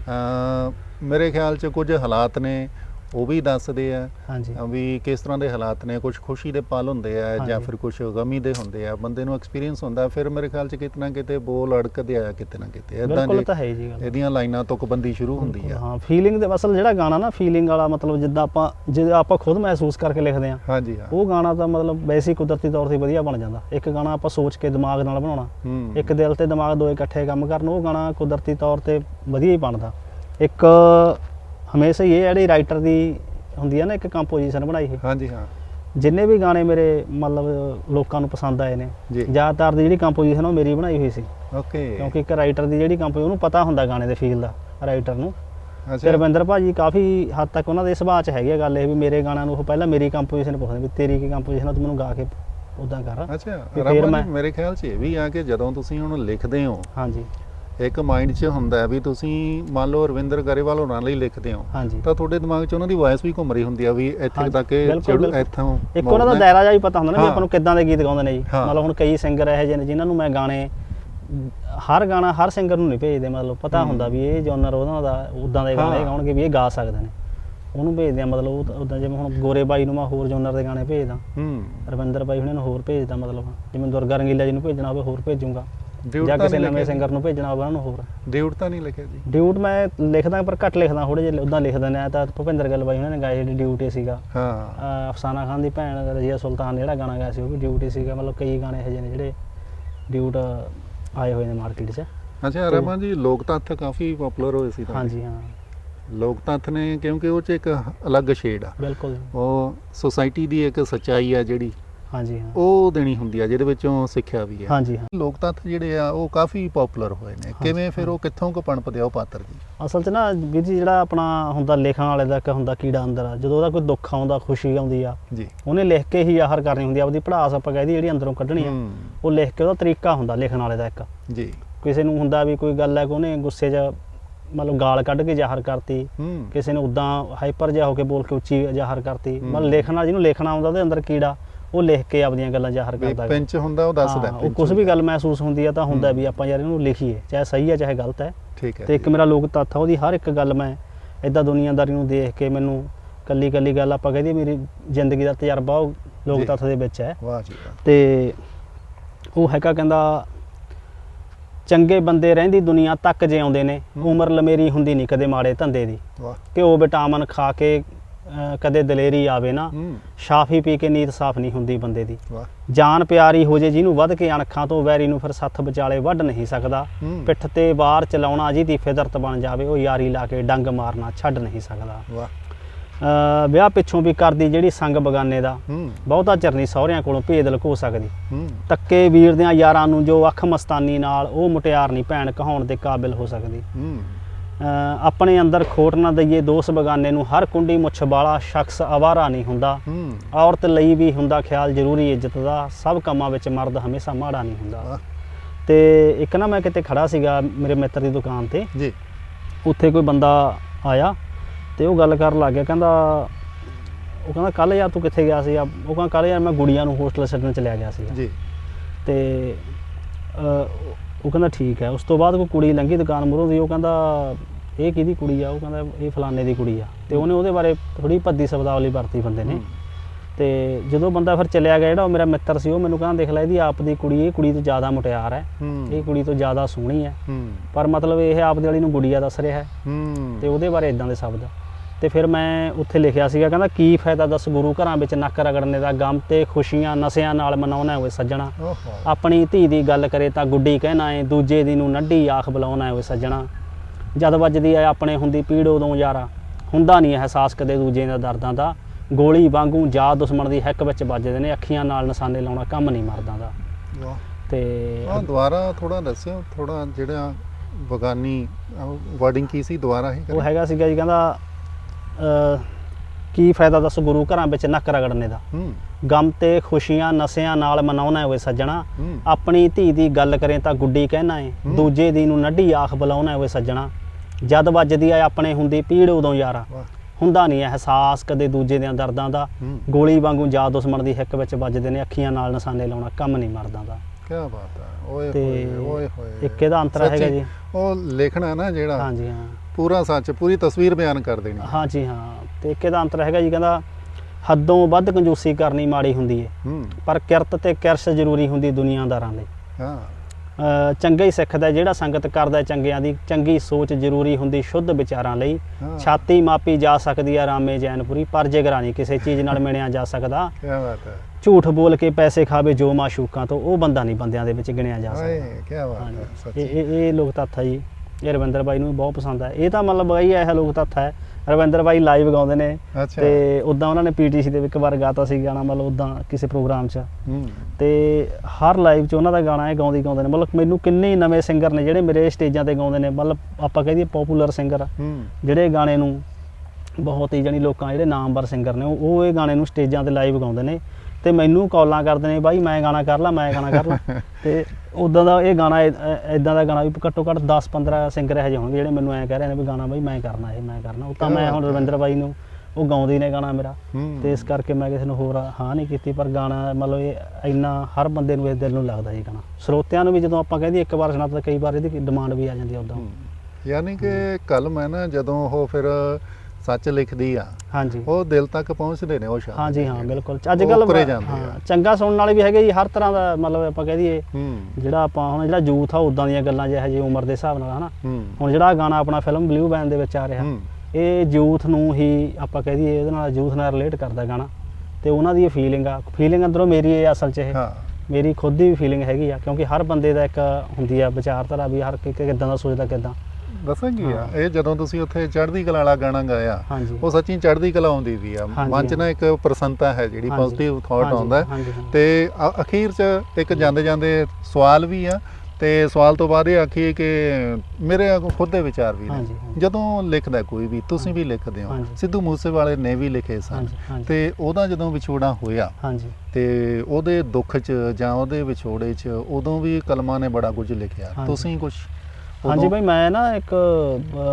ਮੇਰੇ ਖਿਆਲ 'ਚ ਕੁਝ ਹਾਲਾਤ ਨੇ। ਉਹ ਵੀ ਦੱਸਦੇ ਆ ਹਾਂਜੀ। ਵੀ ਕਿਸ ਤਰ੍ਹਾਂ ਦੇ ਹਾਲਾਤ ਨੇ ਕੁਝ ਖੁਸ਼ੀ ਦੇ ਪਲ ਹੁੰਦੇ ਆ ਜਾਂ। ਫਿਰ ਕੁਝ ਗਮੀ ਦੇ ਹੁੰਦੇ ਆ ਬੰਦੇ ਨੂੰ ਐਕਸਪੀਰੀਅੰਸ ਹੁੰਦਾ। ਫਿਰ ਮੇਰੇ ਖਿਆਲ 'ਚ ਕਿਤੇ ਨਾ ਕਿਤੇ ਬੋਲ ਅੜਕਦੇ ਆ ਕਿਤੇ ਨਾ ਕਿਤੇ। ਇਦਾਂ ਬਿਲਕੁਲ ਤਾਂ ਹੈ ਜੀ ਗੱਲ। ਇਹਦੀਆਂ ਲਾਈਨਾਂ ਤੁਕਬੰਦੀ ਸ਼ੁਰੂ ਹੁੰਦੀ ਆ। ਹਾਂ ਫੀਲਿੰਗ ਦੇ ਅਸਲ ਜਿਹੜਾ ਗਾਣਾ ਨਾ ਫੀਲਿੰਗ ਵਾਲਾ ਮਤਲਬ ਜਿੱਦਾਂ ਆਪਾਂ ਜੇ ਆਪਾਂ ਖੁਦ ਮਹਿਸੂਸ ਕਰਕੇ ਲਿਖਦੇ ਆ ਹਾਂਜੀ ਹਾਂ। ਉਹ ਗਾਣਾ ਤਾਂ ਮਤਲਬ ਵੈਸੇ ਕੁਦਰਤੀ ਤੌਰ ਤੇ ਵਧੀਆ ਬਣ ਜਾਂਦਾ। ਇੱਕ ਗਾਣਾ ਆਪਾਂ ਸੋਚ ਕੇ ਦਿਮਾਗ ਨਾਲ ਬਣਾਉਣਾ। ਇੱਕ ਦਿਲ ਤੇ ਦਿਮਾਗ ਦੋਏ ਇਕੱਠੇ ਕੰਮ ਕਰਨ ਉਹ ਗਾਣਾ ਕੁਦਰਤੀ ਤੌਰ ਤੇ ਵਧੀਆ ਹੀ ਬਣਦਾ। ਇੱਕ ਹਮੇਸ਼ਾ ਹੀ ਇਹ ਜਿਹੜੀ ਰਾਈਟਰ ਦੀ ਹੁੰਦੀ ਹੈ ਨਾ ਇੱਕ ਕੰਪੋਜੀਸ਼ਨ ਬਣਾਈ ਹੈ ਹਾਂਜੀ ਹਾਂ। ਜਿੰਨੇ ਵੀ ਗਾਣੇ ਮੇਰੇ ਮਤਲਬ ਲੋਕਾਂ ਨੂੰ ਪਸੰਦ ਆਏ ਨੇ ਜੀ। ਜ਼ਿਆਦਾਤਰ ਦੀ ਜਿਹੜੀ ਕੰਪੋਜੀਸ਼ਨ ਉਹ ਮੇਰੀ ਬਣਾਈ ਹੋਈ ਸੀ। ਓਕੇ। ਕਿਉਂਕਿ ਇੱਕ ਰਾਈਟਰ ਦੀ ਜਿਹੜੀ ਕੰਪੋ ਉਹਨੂੰ ਪਤਾ ਹੁੰਦਾ ਗਾਣੇ ਦੇ ਫੀਲ ਦਾ ਰਾਈਟਰ ਨੂੰ। ਤੇ ਅੱਛਾ ਰਵਿੰਦਰ ਭਾਜੀ ਕਾਫੀ ਹੱਦ ਤੱਕ ਉਹਨਾਂ ਦੇ ਸੁਭਾਅ 'ਚ ਹੈਗੀ ਆ ਗੱਲ ਇਹ ਵੀ ਮੇਰੇ ਗਾਣਿਆਂ ਨੂੰ ਉਹ ਪਹਿਲਾਂ ਮੇਰੀ ਕੰਪੋਜੀਸ਼ਨ ਪੁੱਛਦੇ ਵੀ ਤੇਰੀ ਕੀ ਕੰਪੋਜੀਸ਼ਨ ਆ ਤੂੰ ਮੈਨੂੰ ਗਾ ਕੇ ਉਦਾਂ ਕਰ। ਅੱਛਾ ਫਿਰ ਰਮਨ ਮੈਂ- ਜੀ ਮੇਰੇ ਖਿਆਲ 'ਚ ਇਹ ਵੀ ਆ ਕਿ ਜਦੋਂ ਤੁਸੀਂ ਹੁਣ ਲਿਖਦੇ ਹੋ ਹਾਂਜੀ। ਇੱਕ ਮਾਈਂਡ 'ਚ ਹੁੰਦਾ ਵੀ ਤੁਸੀਂ ਮੰਨ ਲਓ ਰਵਿੰਦਰ ਗਰੇਵਾਲ ਹੋਰਾਂ ਲਈ ਲਿਖਦੇ ਹੋ ਹਾਂਜੀ ਤਾਂ ਤੁਹਾਡੇ ਦਿਮਾਗ 'ਚ ਉਹਨਾਂ ਦੀ ਵਾਇਸ ਵੀ ਘੁੰਮ ਰਹੀ ਹੁੰਦੀ ਆ ਵੀ ਇੱਥੇ ਤੱਕ ਬਿਲਕੁਲ। ਇੱਥੋਂ ਇੱਕ ਉਹਨਾਂ ਦਾ। ਦਾਇਰਾ ਜਿਹਾ ਵੀ ਪਤਾ ਹੁੰਦਾ ਨਾ ਵੀ। ਆਪਾਂ ਨੂੰ ਕਿੱਦਾਂ ਦੇ ਗੀਤ ਗਾਉਂਦੇ ਨੇ ਜੀ। ਮਤਲਬ ਹੁਣ ਕਈ ਸਿੰਗਰ ਇਹੋ ਜਿਹੇ ਨੇ ਜਿਨ੍ਹਾਂ ਨੂੰ ਮੈਂ ਗਾਣੇ ਹਰ ਗਾਣਾ ਹਰ ਸਿੰਗਰ ਨੂੰ ਨਹੀਂ ਭੇਜਦੇ ਮਤਲਬ ਪਤਾ। ਹੁੰਦਾ ਵੀ ਇਹ ਜਨਰ ਉਹਨਾਂ ਦਾ ਉਦਾਂ ਦੇ ਗਾਣੇ। ਗਾਉਣਗੇ ਵੀ ਇਹ ਗਾ ਸਕਦੇ ਨੇ ਉਹਨੂੰ ਭੇਜਦੇ ਆ ਮਤਲਬ ਉਦਾਂ ਜਿਵੇਂ ਹੁਣ ਗੋਰੇ ਬਾਈ ਨੂੰ ਮੈਂ ਹੋਰ ਜਨਰ ਦੇ ਗਾਣੇ ਭੇਜਦਾ ਹੂੰ ਰਵਿੰਦਰ ਬਾਈ ਹੁਣੇ ਨੂੰ ਹੋਰ ਭੇਜਦਾ ਮਤਲਬ ਜਿਵੇਂ ਦੁਰਗਾ ਰੰਗੀਲਾ ਜੀ ਨੂੰ ਭੇਜਣਾ ਹੋਵੇ ਹੋਰ ਭੇਜੂਗਾ ਡਿਊਟ ਜਾਂ ਤਾਂ ਕਿਸੇ ਨਹੀਂ ਨਵੇਂ ਲਿਖਿਆ ਸਿੰਗਰ ਨੂੰ ਭੇਜਣਾ ਹੋਵੇ ਉਹਨਾਂ ਨੂੰ ਹੋਰ। ਡਿਊਟ ਤਾਂ ਨਹੀਂ ਲਿਖਿਆ ਜੀ। ਡਿਊਟ ਮੈਂ ਲਿਖਦਾ ਪਰ ਘੱਟ ਲਿਖਦਾ ਥੋੜੇ ਜਿਹੇ ਉਦਾਂ ਲਿਖ ਦਿੰਦਾ ਤਾਂ ਭੁਪਿੰਦਰ ਗਿੱਲ ਬਾਈ ਉਹਨਾਂ ਨੇ ਗਾਇਆ ਜਿਹੜੀ ਡਿਊਟੀ ਸੀਗਾ। ਹਾਂ। ਅਹ ਅਫਸਾਨਾ ਖਾਨ ਦੀ ਭੈਣ ਰਜ਼ੀਆ ਸੁਲਤਾਨ ਨੇ ਜਿਹੜਾ ਗਾਣਾ ਗਾਇਆ ਸੀ ਉਹ ਵੀ ਡਿਊਟੀ ਸੀਗਾ। ਮਤਲਬ ਕਈ ਗਾਣੇ ਇਹੋ ਜਿਹੇ ਨੇ ਜਿਹੜੇ ਡਿਊਟ ਆਏ ਹੋਏ ਨੇ ਮਾਰਕੀਟ 'ਚ। ਅੱਛਾ ਰਮਨ ਜੀ ਲੋਕ ਤੱਥ ਕਾਫੀ ਪਪੂਲਰ ਹੋਏ ਸੀ ਤੁਹਾਡੇ। ਹਾਂਜੀ ਹਾਂ। ਲੋਕ ਤੱਥ ਨੇ ਕਿਉਂਕਿ ਉਹ 'ਚ ਇੱਕ ਅਲੱਗ ਸ਼ੇਡ ਆ। ਬਿਲਕੁਲ। ਉਹ ਸੋਸਾਇਟੀ ਦੀ ਇੱਕ ਸੱਚਾਈ ਆ ਜਿਹੜੀ। ਹਾਂਜੀ ਹਾਂ। ਉਹ ਦੇਣੀ ਹੁੰਦੀ ਆ ਜਿਹਦੇ ਵਿੱਚੋਂ ਸਿੱਖਿਆ ਵੀ ਹੈ ਹਾਂਜੀ ਹਾਂ। ਲੋਕ ਤੱਥ ਜਿਹੜੇ ਆ ਉਹ ਕਾਫੀ ਪਪੂਲਰ ਹੋਏ ਨੇ। ਕਿਵੇਂ ਫਿਰ ਉਹ ਕਿੱਥੋਂ ਕੁ ਪਣਪਦੇ ਆ ਉਹ ਪਾਤਰ ਜੀ? ਅਸਲ 'ਚ ਨਾ ਵੀਰ ਜੀ ਜਿਹੜਾ ਆਪਣਾ ਹੁੰਦਾ ਲਿਖਣ ਵਾਲੇ ਦਾ ਇੱਕ ਹੁੰਦਾ ਕੀੜਾ ਅੰਦਰ ਆ ਜਦੋਂ ਉਹਦਾ ਕੋਈ ਦੁੱਖ ਆਉਂਦਾ ਖੁਸ਼ੀ ਆਉਂਦੀ ਆ ਜੀ। ਉਹਨੇ ਲਿਖ ਕੇ ਹੀ ਜ਼ਾਹਰ ਕਰਨੀ ਹੁੰਦੀ ਆ। ਆਪਦੀ ਪੜਾਸ ਆਪਾਂ ਕਹਿੰਦੀ ਜਿਹੜੀ ਅੰਦਰੋਂ ਕੱਢਣੀ ਆ ਉਹ ਲਿਖ ਕੇ ਉਹਦਾ ਤਰੀਕਾ ਹੁੰਦਾ ਲਿਖਣ ਵਾਲੇ ਦਾ ਇੱਕ। ਜੀ। ਕਿਸੇ ਨੂੰ ਹੁੰਦਾ ਵੀ ਕੋਈ ਗੱਲ ਹੈ ਕਿ ਉਹਨੇ ਗੁੱਸੇ 'ਚ ਮਤਲਬ ਗਾਲ ਕੱਢ ਕੇ ਜ਼ਾਹਰ ਕਰਤੀ ਕਿਸੇ ਨੇ ਉਦਾਂ ਹਾਈਪਰ ਜਿਹਾ ਹੋ ਕੇ ਬੋਲ ਕੇ ਉੱਚੀ ਜ਼ਾਹਰ ਕਰਤੀ। ਮਤਲਬ ਲਿਖਣਾ ਜਿਹਨੂੰ ਲਿਖਣਾ ਆਉਂਦਾ ਉਹਦੇ ਅੰਦਰ ਕੀੜਾ ਉਹ ਲਿਖ ਕੇ ਆਪਦੀਆਂ ਗੱਲਾਂ ਜ਼ਾਹਰ ਵੀ ਕਰਦਾ ਗਾ। ਪਿੰਚ ਹੁੰਦਾ ਉਹ ਦੱਸਦਾ ਹਾਂ, ਉਹ ਕੁਝ ਵੀ। ਗੱਲ ਮਹਿਸੂਸ ਹੁੰਦੀ ਆ ਤਾਂ ਹੁੰਦਾ। ਵੀ ਆਪਾਂ ਯਾਰ ਇਹਨੂੰ ਲਿਖੀਏ ਚਾਹੇ ਸਹੀ ਹੈ ਚਾਹੇ ਗਲਤ ਹੈ ਠੀਕ ਹੈ ਤੇ ਇੱਕ। ਮੇਰਾ ਲੋਕ ਤੱਥ ਆ ਉਹਦੀ ਹਰ ਇੱਕ ਗੱਲ ਮੈਂ ਇਦਾਂ ਦੁਨੀਆਦਾਰੀ ਨੂੰ ਦੇਖ ਕੇ ਮੈਨੂੰ ਕੱਲੀ ਕੱਲੀ ਗੱਲ ਆਪਾਂ ਕਹਦੇ ਮੇਰੀ ਜ਼ਿੰਦਗੀ ਦਾ ਤਜਰਬਾ ਉਹ ਲੋਕ ਜੀ। ਤੱਥ ਦੇ ਵਿੱਚ ਹੈ ਵਾਹ ਜੀ ਵਾਹ ਤੇ ਉਹ ਹੈਗਾ ਕਹਿੰਦਾ ਚੰਗੇ ਬੰਦੇ ਰਹਿੰਦੀ ਦੁਨੀਆ ਤੱਕ ਜੇ ਆਉਂਦੇ ਨੇ। ਉਮਰ ਲਮੇਰੀ ਹੁੰਦੀ ਨਹੀਂ ਕਦੇ ਮਾੜੇ ਧੰਦੇ ਦੀ ਵਾਹ ਘਿਓ ਵਿਟਾਮਿਨ ਖਾ ਕੇ ਅਹ, ਕਦੇ ਦਲੇਰੀ ਆਵੇ ਨਾ ਹੂੰ। ਸ਼ਾਫੀ ਪੀ ਕੇ ਨੀਤ ਸਾਫ਼ ਨਹੀਂ ਹੁੰਦੀ ਬੰਦੇ ਦੀ। ਵਾਹ। ਜਾਨ ਪਿਆਰੀ ਹੋ ਜੇ ਜਿਹਨੂੰ ਵੱਧ ਕੇ ਅਣਖਾਂ ਤੋਂ ਵੈਰੀ ਨੂੰ ਫਿਰ ਸੱਥ ਵਿਚਾਲੇ ਵੱਢ ਨਹੀਂ ਸਕਦਾ। ਹੂੰ। ਪਿੱਠ ਤੇ ਵਾਰ ਚਲਾਉਣਾ ਜਿਹਦੀ ਫਿਦਰਤ ਬਣ ਜਾਵੇ ਉਹ ਯਾਰੀ ਲਾ ਕੇ ਡੰਗ ਮਾਰਨਾ ਛੱਡ ਨਹੀਂ ਸਕਦਾ। ਵਾਹ। ਵਿਆਹ ਪਿੱਛੋਂ ਵੀ ਕਰਦੀ ਜਿਹੜੀ ਸੰਗ ਬਗਾਨੇ ਦਾ। ਹੂੰ। ਬਹੁਤਾ ਚਿਰ ਨਹੀਂ ਸਹੁਰਿਆਂ ਕੋਲੋਂ ਭੇਦ ਲੁਕੋ ਸਕਦੀ। ਹੂੰ। ਤੱਕੇ ਵੀਰ ਦਿਆਂ ਯਾਰਾਂ ਨੂੰ ਜੋ ਅੱਖ ਮਸਤਾਨੀ ਨਾਲ ਉਹ ਮੁਟਿਆਰ ਨਹੀਂ ਭੈਣ ਕਹਾਉਣ ਦੇ ਕਾਬਿਲ ਹੋ ਸਕਦੀ। ਹੂੰ। ਆਪਣੇ ਅੰਦਰ ਖੋਟ ਨਾ ਦਈਏ ਦੋਸ ਬਗਾਨੇ ਨੂੰ ਹਰ ਕੁੰਡੀ ਮੁੱਛ ਵਾਲਾ ਸ਼ਖਸ ਆਵਾਰਾ ਨਹੀਂ ਹੁੰਦਾ। ਔਰਤ ਲਈ ਵੀ ਹੁੰਦਾ ਖਿਆਲ ਜ਼ਰੂਰੀ ਇੱਜ਼ਤ ਦਾ ਸਭ ਕੰਮਾਂ ਵਿੱਚ ਮਰਦ ਹਮੇਸ਼ਾ ਮਾੜਾ ਨਹੀਂ ਹੁੰਦਾ। ਤੇ ਇੱਕ ਨਾ ਮੈਂ ਕਿਤੇ ਖੜਾ ਸੀਗਾ ਮੇਰੇ ਮਿੱਤਰ ਦੀ ਦੁਕਾਨ ਤੇ। ਜੀ। ਉੱਥੇ ਕੋਈ ਬੰਦਾ ਆਇਆ ਤੇ ਉਹ ਗੱਲ ਕਰਨ ਲੱਗ ਗਿਆ ਕਹਿੰਦਾ ਉਹ ਕਹਿੰਦਾ ਕੱਲ ਯਾਰ ਤੂੰ ਕਿੱਥੇ ਗਿਆ ਸੀ? ਉਹ ਕਹਿੰਦਾ ਕੱਲ ਯਾਰ ਮੈਂ ਗੁੜੀਆਂ ਨੂੰ ਹੋਸਟਲ ਛੱਡਣ ਚਲਿਆ ਗਿਆ ਸੀ ਜੀ। ਤੇ ਉਹ ਕਹਿੰਦਾ ਠੀਕ ਹੈ। ਉਸ ਤੋਂ ਬਾਅਦ ਕੋਈ ਕੁੜੀ ਲੰਘੀ ਦੁਕਾਨ ਮੂਹਰੋਂ ਦੀ ਉਹ ਕਹਿੰਦਾ ਇਹ ਕਿਹਦੀ ਕੁੜੀ ਆ? ਉਹ ਕਹਿੰਦਾ ਇਹ ਫਲਾਣੇ ਦੀ ਕੁੜੀ ਆ। ਤੇ ਉਹਨੇ ਉਹਦੇ ਬਾਰੇ ਥੋੜੀ ਭੱਦੀ ਸ਼ਬਦਾਵਲੀ ਵਰਤੀ ਬੰਦੇ ਨੇ। ਤੇ ਜਦੋਂ ਬੰਦਾ ਫਿਰ ਚੱਲਿਆ ਗਿਆ ਜਿਹੜਾ ਉਹ ਮੇਰਾ ਮਿੱਤਰ ਸੀ ਉਹ ਮੈਨੂੰ ਕਹਿੰਦਾ ਦੇਖ ਲੈ ਇਹਦੀ ਆਪ ਦੀ ਕੁੜੀ ਇਹ ਕੁੜੀ ਤੋਂ ਜ਼ਿਆਦਾ ਮੁਟਿਆਰ ਹੈ। ਇਹ ਕੁੜੀ ਤੋਂ ਜ਼ਿਆਦਾ ਸੋਹਣੀ ਹੈ। ਪਰ ਮਤਲਬ ਇਹ ਆਪ ਦੀ ਵਾਲੀ ਨੂੰ ਗੁੜੀਆ ਦੱਸ ਰਿਹਾ ਹੈ। ਹੂੰ। ਤੇ ਉਹਦੇ ਬਾਰੇ ਇਦਾਂ ਦੇ ਸ਼ਬਦ ਤੇ ਫਿਰ ਮੈਂ ਉੱਥੇ ਲਿਖਿਆ ਸੀਗਾ ਕਹਿੰਦਾ ਕੀ ਫਾਇਦਾ ਦੱਸ ਗੁਰੂ ਘਰਾਂ ਵਿੱਚ ਨੱਕ ਰਗੜਨੇ ਦਾ ਗਮ ਤੇ ਖੁਸ਼ੀਆਂ ਨਸਿਆਂ ਨਾਲ ਮਨਾਉਣਾ ਹੋਵੇ ਸੱਜਣਾ। ਆਪਣੀ ਧੀ ਦੀ ਗੱਲ ਕਰੇ ਤਾਂ ਗੁੱਡੀ ਕਹਿਣਾ ਏ ਦੂਜੇ ਦੀ ਨੂੰ ਨੱਢੀ ਆਖ ਬੁਲਾਉਣਾ ਹੋਵੇ ਸੱਜਣਾ। ਜਦ ਵੱਜਦੀ ਆ ਆਪਣੇ ਹੁੰਦੀ ਪੀੜ ਉਦੋਂ ਯਾਰਾ ਹੁੰਦਾ ਨਹੀਂ ਅਹਿਸਾਸ ਕਦੇ ਦੂਜੇ ਦਾ ਦਰਦਾਂ ਦਾ। ਗੋਲੀ ਵਾਂਗੂ ਜਾ ਦੁਸ਼ਮਣ ਦੀ ਹਿੱਕ ਵਿੱਚ ਵੱਜਦੇ ਨੇ ਅੱਖੀਆਂ ਨਾਲ ਨਿਸ਼ਾਨੇ ਲਾਉਣਾ ਕੰਮ ਨਹੀਂ ਮਰਦਾਂ ਦਾ। ਤੇ ਹਾਂ ਦੁਬਾਰਾ ਥੋੜਾ ਦੱਸਿਓ ਥੋੜਾ ਜਿਹੜਾ ਬਗਾਨੀ ਵਰਡਿੰਗ ਕੀ ਸੀ? ਦੁਬਾਰਾ ਹੀ ਉਹ ਹੈਗਾ ਸੀਗਾ ਜੀ ਕਹਿੰਦਾ ਕੀ ਫਾਇਦਾ ਦੱਸ ਗੁਰੂ ਘਰਾਂ ਵਿੱਚ ਨੱਕ ਰਗੜਨੇ ਦਾ? ਗਮ ਤੇ ਖੁਸ਼ੀਆਂ ਨਸਿਆਂ ਨਾਲ ਮਨਾਉਣਾ ਹੋਵੇ ਸੱਜਣਾ। ਆਪਣੀ ਧੀ ਦੀ ਗੱਲ ਕਰੇ ਤਾਂ ਗੁੱਡੀ ਕਹਿਣਾ ਏ। ਦੂਜੇ ਦੀ ਨੂੰ ਨੱਢੀ ਆਖ ਬੁਲਾਉਣਾ ਹੋਵੇ ਸੱਜਣਾ। ਜਦ ਵੱਜਦੀ ਆ ਆਪਣੇ ਹੁੰਦੀ ਪੀੜ ਉਦੋਂ ਯਾਰਾ। ਹੁੰਦਾ ਨਹੀਂ ਅਹਿਸਾਸ ਕਦੇ ਦੂਜੇ ਦੇ ਦਰਦਾਂ ਦਾ। ਗੋਲੀ ਵਾਂਗੂ ਜਾ ਦੁਸ਼ਮਣ ਦੀ ਹਿੱਕ ਵਿੱਚ ਵੱਜਦੇ ਨੇ ਅੱਖੀਆਂ ਨਾਲ ਨਿਸ਼ਾਨੇ ਲਾਉਣਾ ਕੰਮ ਨਹੀਂ ਮਰਦਾਂ ਦਾ। ਕੀ ਬਾਤ ਹੈ ਓਏ ਹੋਏ ਓਏ ਹੋਏ। ਇੱਕ ਇਹਦਾ ਅੰਤਰਾ ਹੈਗਾ ਜੀ। ਉਹ ਲਿਖਣਾ ਨਾ ਜਿਹੜਾ ਹਾਂਜੀ ਹਾਂ। ਪੂਰਾ ਸੱਚ ਪੂਰੀ ਤਸਵੀਰ ਬਿਆਨ ਕਰ ਦੇਣੀ। ਹਾਂਜੀ ਹਾਂ। ਤੇ ਇੱਕ ਇਹਦਾ ਅੰਤਰ ਹੈਗਾ ਜੀ ਕਹਿੰਦਾ ਹੱਦੋਂ ਵੱਧ ਕੰਜੂਸੀ ਕਰਨੀ ਮਾੜੀ ਹੁੰਦੀ ਹੂੰ। ਪਰ ਕਿਰਤ ਤੇ ਕਿਰਸ਼ ਜ਼ਰੂਰੀ ਹੁੰਦੀ ਦੁਨੀਆਦਾਰਾਂ ਲਈ। ਹਾਂ। ਚੰਗਾ ਹੀ ਸਿੱਖਦਾ ਜਿਹੜਾ ਸੰਗਤ ਕਰਦਾ ਚੰਗਿਆਂ ਦੀ ਚੰਗੀ ਸੋਚ ਜ਼ਰੂਰੀ ਹੁੰਦੀ ਸ਼ੁੱਧ ਵਿਚਾਰਾਂ ਲਈ। ਹਾਂ। ਛਾਤੀ ਮਾਪੀ ਜਾ ਸਕਦੀ ਆ ਰਾਮੇ ਜੈਨਪੁਰੀ ਪਰ ਜਿਗਰਾ ਨਹੀਂ ਕਿਸੇ ਚੀਜ਼ ਨਾਲ ਮਿਣਿਆ ਜਾ ਸਕਦਾ। ਕੀ ਬਾਤ ਹੈ। ਝੂਠ ਬੋਲ ਕੇ ਪੈਸੇ ਖਾਵੇ ਜੋ ਮਾਸ਼ੂਕਾਂ ਤੋਂ ਉਹ ਬੰਦਾ ਨਹੀਂ ਬੰਦਿਆਂ ਦੇ ਵਿੱਚ ਗਿਣਿਆ ਜਾ ਹਾਏ ਸਕਦਾ। ਕੀ ਬਾਤ ਹੈ ਹਾਂਜੀ ਇਹ ਸੱਚੀ। ਇਹ ਇਹ ਲੋਕ ਤੱਥ ਆ ਜੀ। ਇਹ ਰਵਿੰਦਰ ਬਾਈ ਨੂੰ ਬਹੁਤ ਪਸੰਦ ਹੈ ਇਹ ਤਾਂ ਮਤਲਬ ਬਈ ਇਹ ਲੋਕ ਤੱਥ ਹੈ। ਰਵਿੰਦਰ ਬਾਈ ਲਾਈਵ ਗਾਉਂਦੇ ਨੇ ਤੇ ਉਦਾਂ ਉਹਨਾਂ ਨੇ ਪੀਟੀਸੀ ਦੇ ਇੱਕ ਵਾਰ ਗਾਤਾ ਸੀ ਗਾਣਾ ਮਤਲਬ ਉਦਾਂ ਕਿਸੇ ਪ੍ਰੋਗਰਾਮ 'ਚ। ਤੇ ਹਰ ਲਾਈਵ 'ਚ ਉਹਨਾਂ ਦਾ ਗਾਣਾ ਇਹ ਗਾਉਂਦੀ ਗਾਉਂਦੇ ਨੇ। ਮਤਲਬ ਮੈਨੂੰ ਕਿੰਨੇ ਨਵੇਂ ਸਿੰਗਰ ਨੇ ਜਿਹੜੇ ਮੇਰੇ ਸਟੇਜਾਂ ਤੇ ਗਾਉਂਦੇ ਨੇ। ਮਤਲਬ ਆਪਾਂ ਕਹਦੇ ਪਪੂਲਰ ਸਿੰਗਰ ਜਿਹੜੇ ਗਾਣੇ ਨੂੰ ਬਹੁਤ ਹੀ ਜਾਨੀ ਲੋਕਾਂ ਜਿਹੜੇ ਨਾਮਵਰ ਸਿੰਗਰ ਨੇ ਉਹ ਇਹ ਗਾਣੇ ਨੂੰ ਸਟੇਜਾਂ ਤੇ ਲਾਈਵ ਗਾਉਂਦੇ ਨੇ। ਤੇ ਮੈਨੂੰ ਕਾਲਾਂ ਕਰਦੇ ਨੇ ਬਾਈ ਮੈਂ ਗਾਣਾ ਕਰ ਲਾਂ ਮੈਂ ਗਾਣਾ ਕਰ ਲਾਂ। <laughs> ਤੇ ਉਦਾਂ ਦਾ ਇਹ ਗਾਣਾ ਇਦਾਂ ਦਾ ਗਾਣਾ ਵੀ ਘੱਟੋ ਘੱਟ 10 15 ਸਿੰਗਰ ਇਹੋ ਜਿਹੇ ਹੋਣਗੇ ਜਿਹੜੇ ਮੈਨੂੰ ਐਂ ਕਹਿ ਰਹੇ ਨੇ ਵੀ ਗਾਣਾ ਬਾਈ ਮੈਂ ਕਰਨਾ ਇਹ ਮੈਂ ਕਰਨਾ। ਉਹ ਤਾਂ ਮੈਂ ਹੁਣ। ਰਵਿੰਦਰ ਬਾਈ ਨੂੰ ਉਹ ਗਾਉਂਦੇ ਨੇ ਗਾਣਾ ਮੇਰਾ। ਤੇ ਇਸ ਕਰਕੇ ਮੈਂ ਕਿਸੇ ਨੂੰ ਹੋਰ ਹਾਂ ਨਹੀਂ ਕੀਤੀ ਪਰ ਗਾਣਾ ਮਤਲਬ ਇਹ ਇੰਨਾ ਹਰ ਬੰਦੇ ਨੂੰ ਇਸ ਦਿਲ ਨੂੰ ਲੱਗਦਾ ਜੀ ਗਾਣਾ। ਸਰੋਤਿਆਂ ਨੂੰ ਵੀ ਜਦੋਂ ਆਪਾਂ ਕਹਿੰਦੇ ਇੱਕ ਵਾਰ ਸੁਣਾ ਤਾਂ ਕਈ ਵਾਰ ਇਹਦੀ ਡਿਮਾਂਡ ਵੀ ਆ ਜਾਂਦੀ ਆ ਉਦਾਂ। ਯਾਨੀ ਕਿ ਕਲਮ ਹੈ ਨਾ ਜਦੋਂ ਉਹ ਫਿਰ ਸੱਚ ਲਿਖਦੀ ਆ ਹਾਂਜੀ। ਉਹ ਦਿਲ ਤੱਕ ਪਹੁੰਚਦੇ ਨੇ ਉਹ ਸ਼ਬਦ ਹਾਂਜੀ ਹਾਂ ਬਿਲਕੁਲ। ਅੱਜ ਕੱਲ ਜਾਂਦੇ ਆ। ਚੰਗਾ ਸੁਣਨ ਵਾਲੇ ਵੀ ਹੈਗੇ ਜੀ ਹਰ ਤਰ੍ਹਾਂ ਦਾ ਮਤਲਬ ਆਪਾਂ ਕਹਿ ਦਈਏ ਜਿਹੜਾ ਆਪਾਂ ਹੁਣ ਜਿਹੜਾ ਯੂਥ ਆ ਉਦਾਂ ਦੀਆਂ ਗੱਲਾਂ ਜਿਹੇ ਜਿਹੀ ਉਮਰ ਦੇ ਹਿਸਾਬ ਨਾਲ ਹਨਾ? ਹੁਣ ਜਿਹੜਾ ਗਾਣਾ ਆਪਣਾ ਫਿਲਮ ਬਲੂ ਬੈਨ ਦੇ ਵਿੱਚ ਆ ਰਿਹਾ ਇਹ ਯੂਥ ਨੂੰ ਹੀ ਆਪਾਂ ਕਹਿ ਦਈਏ ਇਹਦੇ ਨਾਲ ਯੂਥ ਨਾਲ ਰਿਲੇਟ ਕਰਦਾ ਗਾਣਾ। ਤੇ ਉਹਨਾਂ ਦੀ ਇਹ ਫੀਲਿੰਗ ਆ ਫੀਲਿੰਗ ਅੰਦਰੋਂ ਮੇਰੀ ਇਹ ਅਸਲ 'ਚ ਇਹ ਮੇਰੀ ਖੁਦ ਦੀ ਵੀ ਫੀਲਿੰਗ ਹੈਗੀ ਆ ਕਿਉਂਕਿ ਹਰ ਬੰਦੇ ਦਾ ਇੱਕ ਹੁੰਦੀ ਆ ਵਿਚਾਰਧਾਰਾ ਵੀ ਹਰ ਕਿ ਕਿਦਾਂ ਦਾ ਸੋਚਦਾ ਕਿਦਾਂ। ਦੱਸਾਂ ਕੀ ਆ। ਇਹ ਜਦੋਂ ਤੁਸੀਂ ਉੱਥੇ ਚੜ੍ਹਦੀ ਕਲਾ ਵਾਲਾ ਗਾਣਾ ਗਾਇਆ ਹਾਂਜੀ। ਉਹ ਸੱਚੀ ਚੜ੍ਹਦੀ ਕਲਾ ਆਉਂਦੀ ਵੀ ਆ। ਮਨ ਚ ਨਾ ਇੱਕ ਪ੍ਰਸੰਨਤਾ ਹੈ ਜਿਹੜੀ ਪੋਜ਼ਿਟਿਵ ਥਾਟ ਆਉਂਦਾ। ਤੇ ਅਖੀਰ ਚ ਇੱਕ ਜਾਂਦੇ ਜਾਂਦੇ ਸਵਾਲ ਵੀ ਆ। ਤੇ ਸਵਾਲ ਤੋਂ ਬਾਅਦ ਇਹ ਆਖੀਏ ਕਿ ਮੇਰੇ ਖੁਦ ਦੇ ਵਿਚਾਰ ਵੀ ਨੇ। ਜਦੋਂ ਲਿਖਦਾ ਕੋਈ ਵੀ ਤੁਸੀਂ ਵੀ ਲਿਖਦੇ ਹੋ। ਸਿੱਧੂ ਮੂਸੇਵਾਲੇ ਨੇ ਵੀ ਲਿਖੇ ਸਨ। ਤੇ ਉਹਦਾ ਜਦੋਂ ਵਿਛੋੜਾ ਹੋਇਆ ਹਾਂਜੀ। ਤੇ ਉਹਦੇ ਦੁੱਖ 'ਚ ਜਾਂ ਉਹਦੇ ਵਿਛੋੜੇ 'ਚ ਉਦੋਂ ਵੀ ਕਲਮਾਂ ਨੇ ਬੜਾ ਕੁਝ ਲਿਖਿਆ। ਤੁਸੀਂ ਕੁਝ ਹਾਂਜੀ ਭਾਈ ਮੈਂ ਨਾ ਇੱਕ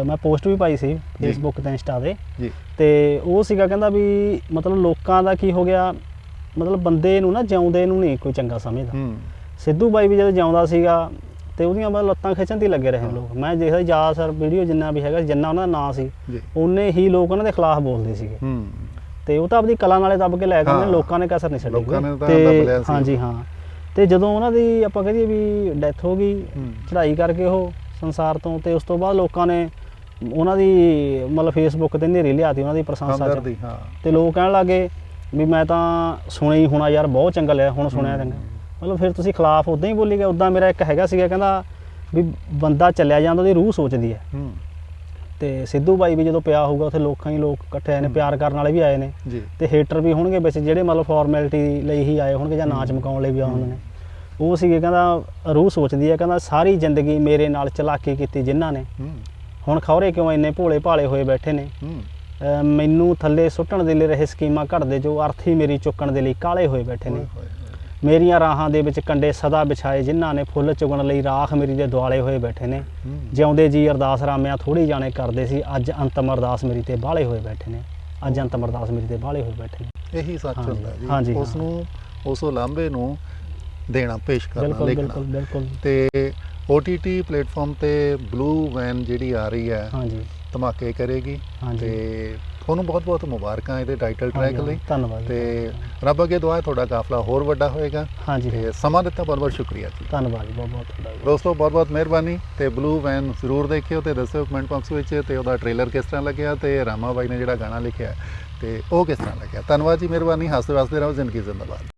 ਮੈਂ ਪੋਸਟ ਵੀ ਪਾਈ ਸੀ ਫੇਸਬੁੱਕ ਤੇ ਇੰਸਟਾ ਤੇ। ਜੀ। ਤੇ ਉਹ ਸੀਗਾ ਕਹਿੰਦਾ ਵੀ ਮਤਲਬ ਲੋਕਾਂ ਦਾ ਕੀ ਹੋ ਗਿਆ ਮਤਲਬ ਬੰਦੇ ਨੂੰ ਨਾ ਜਿਉਂਦੇ ਨੂੰ ਨਹੀਂ ਕੋਈ ਚੰਗਾ ਸਮਝਦਾ। ਹੂੰ। ਸਿੱਧੂ ਬਾਈ ਵੀ ਜਦੋਂ ਜਿਉਂਦਾ ਸੀਗਾ ਤੇ ਉਹਦੀਆਂ ਮਤਲਬ ਲੱਤਾਂ ਖਿੱਚਣ ਤੇ ਲੱਗੇ ਰਹੇ। ਲੋਕ। ਮੈਂ ਦੇਖਦਾ ਜ਼ਿਆਦਾ ਸਰ ਵੀਡੀਓ ਜਿੰਨਾ ਵੀ ਹੈਗਾ ਜਿੰਨਾ ਉਹਨਾਂ ਦਾ ਨਾਂ ਸੀ ਜੀ। ਉਹਨੇ ਹੀ ਲੋਕ ਉਹਨਾਂ ਦੇ ਖਿਲਾਫ ਬੋਲਦੇ ਸੀਗੇ। ਹੂੰ। ਤੇ ਉਹ ਤਾਂ ਆਪਣੀ ਕਲਾ ਨਾਲੇ ਦੱਬ ਕੇ ਲੈ ਨੇ ਹਾਂ। ਲੋਕਾਂ ਨੇ ਕਸਰ ਨਹੀਂ ਛੱਡੀ। ਲੋਕਾਂ ਨੇ ਤਾਂ ਦੱਬ ਲਿਆ ਸੀ। ਹਾਂਜੀ ਹਾਂ। ਤੇ ਜਦੋਂ ਉਹਨਾਂ ਦੀ ਆਪਾਂ ਕਹਦੇ ਵੀ ਡੈਥ ਹੋ ਗਈ ਹੂੰ। ਚੜ੍ਹਾਈ ਕਰਕੇ ਉਹ ਸੰਸਾਰ ਤੋਂ ਤੇ ਉਸ ਤੋਂ ਬਾਅਦ ਲੋਕਾਂ ਨੇ ਉਹਨਾਂ ਦੀ ਮਤਲਬ ਫੇਸਬੁੱਕ ਤੇ ਨੇਰੀ ਲਿਆਤੀ ਉਹਨਾਂ ਦੀ ਪ੍ਰਸ਼ੰਸਾ ਚ ਹਾਂ ਤੇ ਲੋਕ ਕਹਿਣ ਲੱਗੇ ਵੀ ਮੈਂ ਤਾਂ ਸੁਣਿਆ ਹੀ ਹੋਣਾ ਯਾਰ ਬਹੁਤ ਚੰਗਾ ਲਿਆ ਹੁਣ ਸੁਣਿਆ। ਚੰਗਾ ਮਤਲਬ ਫਿਰ ਤੁਸੀਂ ਖਿਲਾਫ ਉਦਾਂ ਹੀ ਬੋਲੀ ਗਏ ਉਦਾਂ ਮੇਰਾ ਇੱਕ ਹੈਗਾ ਸੀਗਾ ਕਹਿੰਦਾ ਵੀ ਬੰਦਾ ਚੱਲਿਆ ਜਾਂਦਾ ਉਹਦੀ ਰੂਹ ਸੋਚਦੀ ਹੈ ਤੇ ਸਿੱਧੂ ਬਾਈ ਵੀ ਜਦੋਂ ਪਿਆ ਹੋਊਗਾ ਉੱਥੇ ਲੋਕਾਂ ਹੀ ਲੋਕ ਇਕੱਠੇ ਆਏ ਨੇ। ਪਿਆਰ ਕਰਨ ਵਾਲੇ ਵੀ ਆਏ ਨੇ ਤੇ ਹੇਟਰ ਵੀ ਹੋਣਗੇ ਵਿੱਚ ਜਿਹੜੇ ਮਤਲਬ ਫਾਰਮੈਲਿਟੀ ਲਈ ਹੀ ਆਏ ਹੋਣਗੇ ਜਾਂ ਨਾਚ। ਮਕਾਉਣ ਲਈ ਵੀ ਆਉਂਦੇ। ਨੇ ਉਹ ਸੀਗੇ ਕਹਿੰਦਾ ਰੂਹ ਸੋਚਦੀ ਹੈ ਕਹਿੰਦਾ ਸਾਰੀ ਜ਼ਿੰਦਗੀ ਮੇਰੇ ਨਾਲ ਚਲਾਕੀ ਕੀਤੀ ਜਿਨ੍ਹਾਂ ਨੇ। ਹੁਣ ਖੌਰੇ ਕਿਉਂ ਇੰਨੇ ਭੋਲੇ ਭਾਲੇ ਹੋਏ ਬੈਠੇ ਨੇ? ਮੈਨੂੰ ਥੱਲੇ ਸੁੱਟਣ ਦੇ ਲਈ ਰਹੇ ਸਕੀਮਾਂ ਘੜਦੇ ਜੋ ਅਰਥੀ ਮੇਰੀ ਚੁੱਕਣ ਦੇ ਲਈ ਕਾਲੇ ਹੋਏ ਬੈਠੇ ਨੇ। ਮੇਰੀਆਂ ਰਾਹਾਂ ਦੇ ਵਿੱਚ ਕੰਡੇ ਸਦਾ ਵਿਛਾਏ ਜਿਨ੍ਹਾਂ ਨੇ ਫੁੱਲ ਚੁਗਣ ਲਈ ਰਾਖ ਮੇਰੀ ਦੇ ਦੁਆਲੇ ਹੋਏ ਬੈਠੇ ਨੇ। ਜਿਉਂਦੇ ਜੀ ਅਰਦਾਸ ਰਾਮਿਆਂ ਥੋੜੀ ਜਾਣੇ ਕਰਦੇ ਸੀ ਅੱਜ ਅੰਤਮ ਅਰਦਾਸ ਮੇਰੀ ਤੇ ਬਾਲੇ ਹੋਏ ਬੈਠੇ ਨੇ। ਅੱਜ ਅੰਤਮ ਅਰਦਾਸ ਮੇਰੀ ਤੇ ਬਾਲੇ ਹੋਏ ਬੈਠੇ ਨੇ। ਇਹੀ ਸੱਚ ਹੁੰਦਾ ਜੀ। ਉਸ। ਨੂੰ ਉਸ ਉਲਾਂਭੇ ਨੂੰ ਦੇਣਾ ਪੇਸ਼ ਕਰਨਾ ਬਿਲਕੁਲ ਲਿਖਣਾ। ਬਿਲਕੁਲ ਬਿਲਕੁਲ। ਤੇ OTT ਪਲੇਟਫਾਰਮ ਤੇ ਬਲੂ ਵੈਨ ਜਿਹੜੀ ਆ ਰਹੀ ਹੈ ਹਾਂਜੀ। ਧਮਾਕੇ ਕਰੇਗੀ। ਹਾਂਜੀ। ਤੇ ਤੁਹਾਨੂੰ ਬਹੁਤ ਬਹੁਤ ਮੁਬਾਰਕਾਂ ਇਹਦੇ ਟਾਈਟਲ ਟਰੈਕ ਲਈ। ਧੰਨਵਾਦ ਜੀ। ਤੇ ਰੱਬ ਅੱਗੇ ਦੁਆ ਹੈ ਤੁਹਾਡਾ ਕਾਫਲਾ ਹੋਰ ਵੱਡਾ ਹੋਏਗਾ। ਹਾਂਜੀ ਤੇ ਸਮਾਂ ਦਿੱਤਾ ਬਹੁਤ ਬਹੁਤ ਸ਼ੁਕਰੀਆ ਜੀ। ਧੰਨਵਾਦ ਜੀ, ਬਹੁਤ ਬਹੁਤ ਤੁਹਾਡਾ। ਦੋਸਤੋ ਬਹੁਤ ਬਹੁਤ ਮਿਹਰਬਾਨੀ ਤੇ ਬਲੂ ਵੈਨ ਜ਼ਰੂਰ ਦੇਖਿਓ ਤੇ ਦੱਸਿਓ ਕਮੈਂਟ ਬਾਕਸ ਵਿੱਚ ਤੇ ਉਹਦਾ ਟ੍ਰੇਲਰ ਕਿਸ ਤਰ੍ਹਾਂ ਲੱਗਿਆ ਤੇ ਰਾਮਾ ਬਾਈ ਨੇ ਜਿਹੜਾ ਗਾਣਾ ਲਿਖਿਆ ਤੇ ਉਹ ਕਿਸ ਤਰ੍ਹਾਂ ਲੱਗਿਆ। ਧੰਨਵਾਦ ਜੀ ਮਿਹਰਬਾਨੀ ਹੱਸਦੇ ਵਸਦੇ ਰਹੋ ਜ਼ਿੰਦਗੀ ਜ਼ਿੰਦਾਬਾਦ।